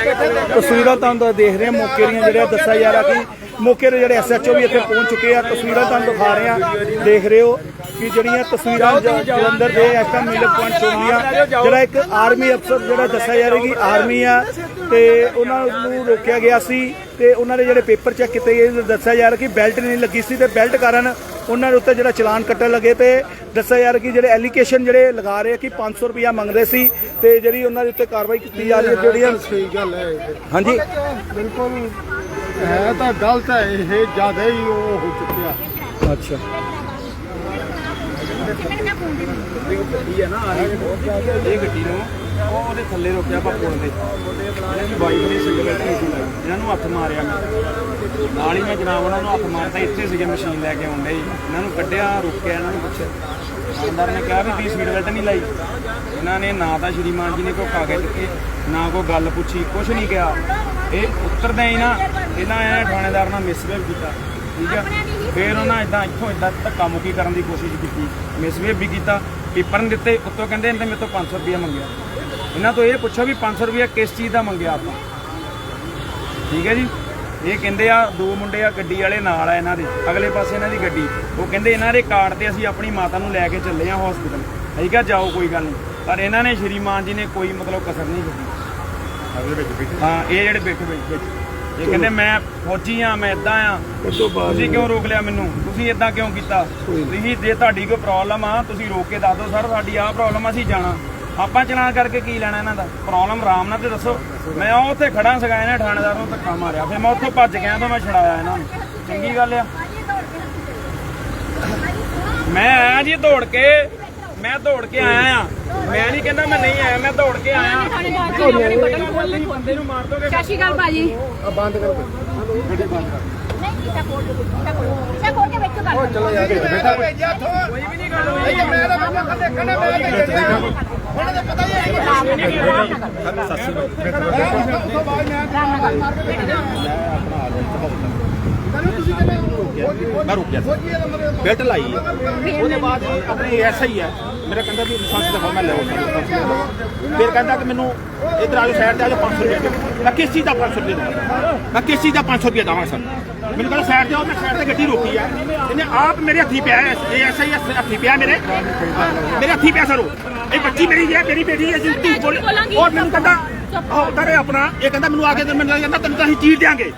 S1: ਤਸਵੀਰਾਂ ਤੁਹਾਨੂੰ ਦੇਖ ਰਹੇ ਮੌਕੇ ਦੀਆਂ ਜਿਹੜੀਆਂ ਦੱਸਿਆ ਜਾ ਰਿਹਾ ਕਿ ਮੌਕੇ ਦੇ ਜਿਹੜੇ ਐਸਐਚਓ ਵੀ ਇੱਥੇ ਪਹੁੰਚ ਚੁੱਕੇ ਆ ਤਸਵੀਰਾਂ ਤੁਹਾਨੂੰ ਦਿਖਾ ਰਹੇ ਆ ਦੇਖ ਰਹੇ ਹੋ ਕਿ ਜਿਹੜੀਆਂ ਤਸਵੀਰਾਂ ਜਲੰਧਰ ਦੇ ਟਾਈਮ ਮਿਲਕ ਪੁਆਇੰਟ ਚੋਣੀਆਂ ਜਿਹੜਾ ਇੱਕ ਆਰਮੀ ਅਫਸਰ ਜਿਹੜਾ ਦੱਸਿਆ ਜਾ ਰਿਹਾ ਕਿ ਆਰਮੀ ਆ ਤੇ ਉਹਨਾਂ ਨੂੰ ਰੋਕਿਆ ਗਿਆ ਸੀ ਤੇ ਉਹਨਾਂ ਦੇ ਜਿਹੜੇ ਪੇਪਰ ਚੈੱਕ ਕੀਤੇ ਗਏ ਦੱਸਿਆ ਜਾ ਰਿਹਾ ਕਿ ਬੈਲਟ ਨਹੀਂ ਲੱਗੀ ਸੀ ਤੇ ਬੈਲਟ ਕਾਰਨ ਉਹਨਾਂ ਦੇ ਉੱਤੇ ਜਿਹੜਾ ਚਲਾਨ ਕੱਟਣ ਲੱਗੇ ਤੇ ਦੱਸਿਆ ਰਿਹਾ ਕਿ ਜਿਹੜੇ ਐਲੀਗੇਸ਼ਨ ਜਿਹੜੇ ਲਗਾ ਰਹੇ ਆ ਕਿ 500 ਰੁਪਇਆ ਮੰਗਦੇ ਸੀ ਤੇ ਜਿਹੜੀ ਉਹਨਾਂ ਦੇ ਉੱਤੇ ਕਾਰਵਾਈ ਕੀਤੀ ਜਾ ਰਹੀ ਹੈ ਜਿਹੜੀਆਂ
S9: ਸਹੀ ਗੱਲ ਹੈ ਇਹ।
S1: ਹਾਂਜੀ।
S9: ਬਿਲਕੁਲ ਹੈ ਤਾਂ ਗਲਤ ਹੈ ਇਹ ਜ਼ਿਆਦਾ ਹੀ ਉਹ ਹੋ ਚੁੱਕਿਆ।
S1: ਅੱਛਾ।
S3: ਇਹ ਗੱਡੀ ਨੂੰ ਉਹ ਉਹਦੇ ਥੱਲੇ ਰੋਕਿਆ ਆਪਾਂ ਪੁਲ ਦੇ ਇਹਨਾਂ ਦੀ ਨੇ ਸਿਗਨਲ ਨਹੀਂ ਸੀ ਲਾਈ ਇਹਨਾਂ ਨੂੰ ਹੱਥ ਮਾਰਿਆ ਮੈਂ ਨਾਲ ਹੀ ਮੈਂ ਜਨਾਬ ਉਹਨਾਂ ਨੂੰ ਹੱਥ ਮਾਰਤਾ ਇੱਥੇ ਸੀਗੇ ਮਸ਼ੀਨ ਲੈ ਕੇ ਆਉਂਦੇ ਇਹਨਾਂ ਨੂੰ ਕੱਢਿਆ ਰੋਕਿਆ ਇਹਨਾਂ ਨੂੰ ਪੁੱਛਿਆ ਦੁਕਾਨਦਾਰ ਨੇ ਕਿਹਾ ਵੀ ਤੁਸੀਂ ਸੀਟ ਬੈਲਟ ਨਹੀਂ ਲਾਈ ਇਹਨਾਂ ਨੇ ਨਾ ਤਾਂ ਸ਼੍ਰੀਮਾਨ ਜੀ ਨੇ ਕੋਈ ਕਾਗਜ਼ ਦਿੱਤੇ ਨਾ ਕੋਈ ਗੱਲ ਪੁੱਛੀ ਕੁਝ ਨਹੀਂ ਕਿਹਾ ਇਹ ਉੱਤਰਦੇ ਹੀ ਨਾ ਇਹਨਾਂ ਐ ਥਾਣੇਦਾਰ ਨਾਲ ਮਿਸਬਿਹੇਵ ਕੀਤਾ, ਠੀਕ ਆ? ਫਿਰ ਉਹਨਾਂ ਇਦਾਂ ਇੱਥੋਂ ਇਦਾਂ ਧੱਕਾ ਮੁੱਕੀ ਕਰਨ ਦੀ ਕੋਸ਼ਿਸ਼ ਕੀਤੀ। ਮਿਸਬਿਹੇਵ ਵੀ ਕੀਤਾ ਪੇਪਰ ਨਹੀਂ ਦਿੱਤੇ ਉੱਤੋਂ ਕਹਿੰਦੇ ਇਹਨੇ ਮੇਰੇ ਤੋਂ 500 ਰੁਪਇਆ ਮੰਗਿਆ। ਇਹਨਾਂ ਤੋਂ ਇਹ ਪੁੱਛੋ ਵੀ 500 ਰੁਪਇਆ ਕਿਸ ਚੀਜ਼ ਦਾ ਮੰਗਿਆ ਆਪਾਂ। ਠੀਕ ਹੈ ਜੀ? ਇਹ ਕਹਿੰਦੇ ਆ ਦੋ ਮੁੰਡੇ ਆ ਗੱਡੀ ਵਾਲੇ ਨਾਲ ਆ ਇਹਨਾਂ ਦੇ ਅਗਲੇ ਪਾਸੇ ਇਹਨਾਂ ਦੀ ਗੱਡੀ। ਉਹ ਕਹਿੰਦੇ ਇਹਨਾਂ ਦੇ ਕਾਰਡ ਤੇ ਅਸੀਂ ਆਪਣੀ ਮਾਤਾ ਨੂੰ ਲੈ ਕੇ ਚੱਲੇ ਆ ਹਸਪੀਟਲ ਅਸੀਂ ਕਿਹਾ ਜਾਓ ਕੋਈ ਗੱਲ ਨਹੀਂ। ਪਰ ਇਹਨਾਂ ਨੇ ਸ਼੍ਰੀਮਾਨ ਜੀ ਨੇ ਕੋਈ ਮਤਲਬ ਕਸਰ ਨਹੀਂ ਕੀਤੀ। ਹਾਂ ਇਹ ਜਿਹੜੇ ਬੈਠੇ ਬੈਠੇ। ਵਿੱਚ ਇਹ ਕਹਿੰਦੇ ਮੈਂ ਫੌਜੀ ਆ ਮੈਂ ਇਦਾਂ ਆ ਤੁਸੀਂ ਕਿਉਂ ਰੋਕ ਲਿਆ ਮੈਨੂੰ? ਤੁਸੀਂ ਇਦਾਂ ਕਿਉਂ ਕੀਤਾ? ਤੁਸੀਂ ਜੇ ਤੁਹਾਡੀ ਕੋਈ ਪ੍ਰੋਬਲਮ ਆ ਤੁਸੀਂ ਰੋਕ ਕੇ ਦੱਸ ਦਿਓ ਸਰ ਸਾਡੀ ਆਹ ਪ੍ਰੋਬਲਮ ਅਸੀਂ ਜਾਣਾ। ਆਪਾਂ ਚਲਾਨ ਕਰਕੇ ਕੀ ਲੈਣਾ ਇਹਨਾਂ ਦਾ? ਪ੍ਰੋਬਲਮ ਆਰਾਮ ਨਾਲ ਤੇ ਦੱਸੋ। ਮੈਂ ਉੱਥੇ ਖੜਾ ਸੀਗਾ ਇਹਨੇ ਥਾਣੇਦਾਰ ਨੂੰ ਧੱਕਾ ਮਾਰਿਆ। ਫਿਰ ਮੈਂ ਉੱਥੋਂ ਭੱਜ ਗਿਆ ਤਾਂ ਮੈਂ ਛੜਾਇਆ ਇਹਨਾਂ ਨੂੰ। ਚੰਗੀ ਗੱਲ ਆ। ਮੈਂ ਆਇਆ ਜੀ ਦੌੜ ਕੇ। ਮੈਂ ਦੌੜ ਕੇ ਆਇਆ ਆ। ਮੈਂ ਕਹਿੰਦਾ ਮੈਂ ਨਹੀਂ ਆਇਆ ਮੈਂ ਦੌੜ ਕੇ ਆਇਆ। ਬੰਦੇ ਨੂੰ ਮਾਰ ਦੋਗੇ
S5: ਸਤਿ ਸ਼੍ਰੀ ਅਕਾਲ ਭਾਜੀ।
S9: ਬੰਦ ਕਰ
S5: ਨਹੀਂ ਕੀਤਾ ਕੋਲ ਕੀਤਾ ਕੋਲ ਇਹ ਕੋਲ ਕੇ ਬੈਠੋ ਗੱਲ ਚਲੋ ਯਾਰ
S2: ਮੈਂ ਰੁਕ ਗਿਆ। ਬੈਲਟ ਲਾਈ ਉਹਦੇ ਬਾਅਦ ਆਪਣੇ ਐਸਾ ਹੀ। ਹੈ ਮੇਰਾ ਕਹਿੰਦਾ ਵੀ ਲਾਇਸੈਂਸ ਦਿਖਾਓ ਮੈਂ ਲੈ ਆਉਂਦਾ। ਫਿਰ ਕਹਿੰਦਾ ਕਿ ਮੈਨੂੰ ਇਧਰ ਆ ਜਾਓ ਸਾਈਡ ਤੇ ਆ ਜਾਓ 500 ਰੁਪਏ ਦਿਓ। ਮੈਂ ਕਿਸ ਚੀਜ਼ ਦਾ 500 ਰੁਪਏ ਦਵਾਂ ਮੈਂ ਕਿਸ ਚੀਜ਼ ਦਾ 500 ਰੁਪਏ ਦਵਾਂ ਸਰ। ਮੈਨੂੰ ਕਹਿੰਦਾ ਸਾਈਡ ਤੇ ਆਓ ਮੈਂ ਸਾਈਡ ਤੇ ਗੱਡੀ ਰੋਕੀ ਆ। ਇਹਨੇ ਆਪ ਮੇਰੇ ਹੱਥੀ ਪਿਆ ਇਹ ਐਸਾ ਹੀ ਹੈ, ਹੱਥੀ ਪਿਆ ਮੇਰੇ। ਮੇਰੇ ਹੱਥੀ ਪਿਆ ਸਰ ਉਹ। ਇਹ ਬੱਚੀ ਮੇਰੀ ਹੈ ਮੇਰੀ ਬੇਟੀ ਹੈ ਜੀ ਤੂੰ ਬੋਲ ਔਰ ਮੈਨੂੰ ਕਹਿੰਦਾ ਆਹ ਉਧਰ ਹੈ ਆਪਣਾ। ਇਹ ਕਹਿੰਦਾ ਮੈਨੂੰ ਆ ਕੇ ਤੇ ਮੈਨੂੰ ਤੈਨੂੰ ਤਾਂ ਅਸੀਂ ਚੀਰ ਦਿਆਂਗੇ।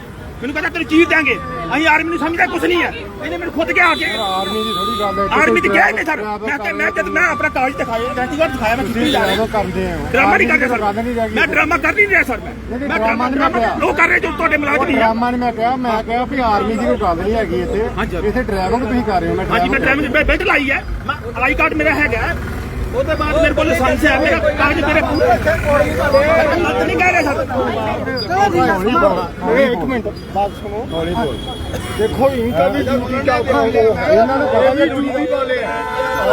S2: ਮੈਨੂੰ ਕਹਿੰਦਾ ਤੈਨੂੰ ਚੀਰ ਦਿਆਂਗੇ। ਅਸੀਂ ਆਰਮੀ ਨੂੰ ਸਮਝਦਾ ਕੁਝ ਨਹੀਂ ਹੈ। ਇਹਨੇ ਮੈਨੂੰ ਖੁਦ ਕਿਹਾ ਆ ਕੇ
S9: ਆਰਮੀ ਦੀ ਥੋੜੀ ਗੱਲ ਹੈ।
S2: ਆਰਮੀ ਤੇ ਕਿਹਾ ਨਹੀਂ ਸਰ। ਮੈਂ ਕਿ ਮੈਂ ਜਦ ਮੈਂ ਆਪਣਾ ਕਾਗਜ਼ ਦਿਖਾਇਆ ਆਇਡੈਂਟੀ ਦਿਖਾਇਆ ਮੈਂ ਕਿੱਥੇ ਜਾ ਰਿਹਾ।
S9: ਕਰਦੇ ਆ
S2: ਡਰਾਮਾ ਨਹੀਂ ਕਰਦੇ ਸਰ।
S9: ਨਹੀਂ
S2: ਮੈਂ ਡਰਾਮਾ ਕਰ ਨਹੀਂ ਰਿਹਾ ਸਰ। ਮੈਂ
S9: ਨਹੀਂ,
S2: ਮੈਂ
S9: ਡਰਾਮਾ ਨਹੀਂ ਕਿਹਾ।
S2: ਉਹ ਕਰ ਰਹੇ ਜੋ ਤੁਹਾਡੇ ਮੁਲਾਜ਼ਮ ਹੀ ਆ।
S9: ਡਰਾਮਾ ਨੇ ਮੈਂ ਕਿਹਾ। ਮੈਂ ਕਿਹਾ ਵੀ ਆਰਮੀ ਦੀ ਕੋਈ ਗੱਲ ਨਹੀਂ ਹੈਗੀ ਇੱਥੇ। ਇੱਥੇ ਡਰਾਈਵਿੰਗ ਤੁਸੀਂ ਕਰ ਰਹੇ ਹੋ। ਮੈਂ
S2: ਹਾਂਜੀ ਮੈਂ ਡਰਾਈਵਿੰਗ ਬੈਲਟ ਲਾਈ ਹੈ। ਮੈਂ ਆਈ ਕਾਰਡ ਮੇਰਾ ਹੈਗਾ। ਉਹਦੇ ਬਾਅਦ ਮੇਰੇ ਕੋਲ ਲਾਇਸੈਂਸ ਹੈ ਮੇਰਾ ਕਾਗਜ਼ ਮੇਰੇ ਪੂਰੇ ਗਲਤ ਨਹੀਂ ਕਹਿ ਰਹੇ ਸਰ
S9: हौली बोल एक मिनट बात सुनो हौली बोल देखो इनका भी ड्यूटी का काम वो है इन्होंने पता भी ड्यूटी वाले हैं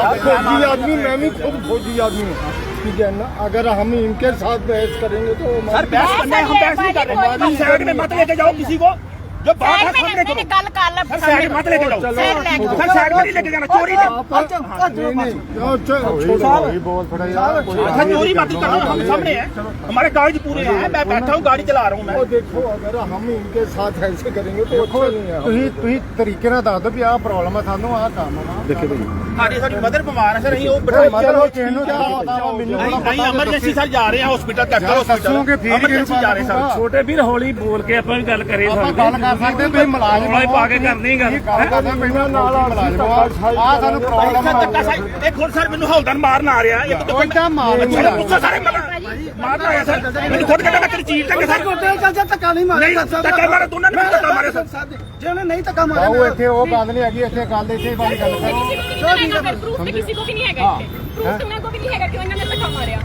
S9: आप फौजी आदमी मैं भी खुद फौजी आदमी हूँ ठीक है ना अगर हम इनके साथ बहस करेंगे तो
S2: सर बहस करने हम बहस नहीं कर रहे तुम साइड में मत लेके जाओ किसी को जो बात है सामने करो
S5: ਗੱਲ ਕਰ ਲੈ
S2: सर साइड मत लेके जाओ
S5: Side ले जाओ।
S2: सर साइड में नहीं लेके जाना चोरी नहीं
S9: नहीं नहीं छोड़ो हौली बोल थोड़ा यार कोई
S2: अच्छा चोरी मत करो हम सामने है हमारे कागज पूरे हैं मैं बैठा हूँ गाड़ी चला रहा हूँ मैं
S9: वो देखो अगर हम इनके साथ ऐसे करेंगे तो अच्छा नहीं है ਤੁਸੀਂ ਤੁਸੀਂ ਤਰੀਕੇ ਨਾਲ ਦੱਸ ਦਿਓ ਵੀ ਆਹ ਪ੍ਰੋਬਲਮ ਹੈ ਸਾਨੂੰ ਆਹ ਕੰਮ ਆ ਦੇਖੋ
S2: ਸਾਡੀ ਸਾਡੀ ਮਦਰ ਬਿਮਾਰ ਹੈ ਸਰ ਅਸੀਂ ਉਹ ਬਿਠਾਈ
S9: ਚਲੋ ਕਿਸੇ ਨੂੰ ਤਾਂ ਪਤਾ ਵਾ ਮੈਨੂੰ
S2: ਨਹੀਂ ਨਹੀਂ ਐਮਰਜੈਂਸੀ ਸਰ ਜਾ ਰਹੇ ਹਾਂ ਹਸਪੀਟਲ ਕੈਪਟਲ
S9: ਦੱਸੋਗੇ
S2: ਹਸਪੀਟਲ
S9: ਫਿਰ
S2: ਐਮਰਜੈਂਸੀ ਜਾ ਰਹੇ ਸਰ
S3: ਛੋਟੇ ਵੀਰ ਹੌਲੀ ਬੋਲ ਕੇ ਆਪਾਂ ਵੀ ਗੱਲ ਕਰੇ
S9: ਆਪਾਂ ਗੱਲ ਕਰ ਸਕਦੇ ਤੁਸੀਂ ਮੁਲਾਜ਼ਮ
S3: ਰੌਲਾ ਹੀ ਪਾ ਕੇ ਕਰਨੀ ਗੱਲ।
S9: ਗੱਲ ਕਰਦੇ ਪਹਿਲਾਂ ਨਾਲ ਮੁਲਾਜ਼ਮ ਆ ਸਾਨੂੰ ਪ੍ਰੋਬਲਮ
S2: ਸਰ ਧੱਕਾ ਸਾਹਿਬ ਇੱਕ ਹੁਣ ਸਰ ਮੈਨੂੰ ਹੌਲਦਾਰ ਮਾਰਨ ਆ ਰਿਹਾ। ਇੱਕ
S9: ਕੋਈ ਤਾਂ ਮਾਰ
S2: ਮੇਰੇ ਪੁੱਛੋ ਸਾਰੇ ਮਾਰਨ ਆਇਆ ਸਰ। ਮੈਨੂੰ ਖੁਦ ਕਹਿੰਦਾ ਮੈਂ ਤੇਰੀ ਚੀਜ਼ ਤੱਕ ਸਰ।
S4: ਧੱਕਾ ਨਹੀਂ
S2: ਨਹੀਂ ਧੱਕਾ ਮਾਰੇ ਦੋਨਾਂ ਨੇ ਧੱਕਾ ਮਾਰੇ ਸਰ।
S4: ਜੇ ਉਹਨੇ ਨਹੀਂ ਧੱਕਾ
S9: ਬਾਹੂ ਇੱਥੇ ਉਹ ਗੱਲ ਨਹੀਂ ਹੈਗੀ ਇੱਥੇ ਗੱਲ ਇੱਥੇ ਵਾਲੀ ਗੱਲ ਕਰ
S5: ਪ੍ਰੂਫ ਤੇ ਕਿਸੇ ਕੋ ਵੀ ਨਹੀਂ ਹੈਗਾ ਇੱਥੇ। ਪ੍ਰੂਫ ਉਹਨਾਂ ਕੋ ਵੀ ਨਹੀਂ ਹੈਗਾ ਕਿ ਉਹਨਾਂ ਨੇ ਧੱਕਾ ਮਾਰਿਆ।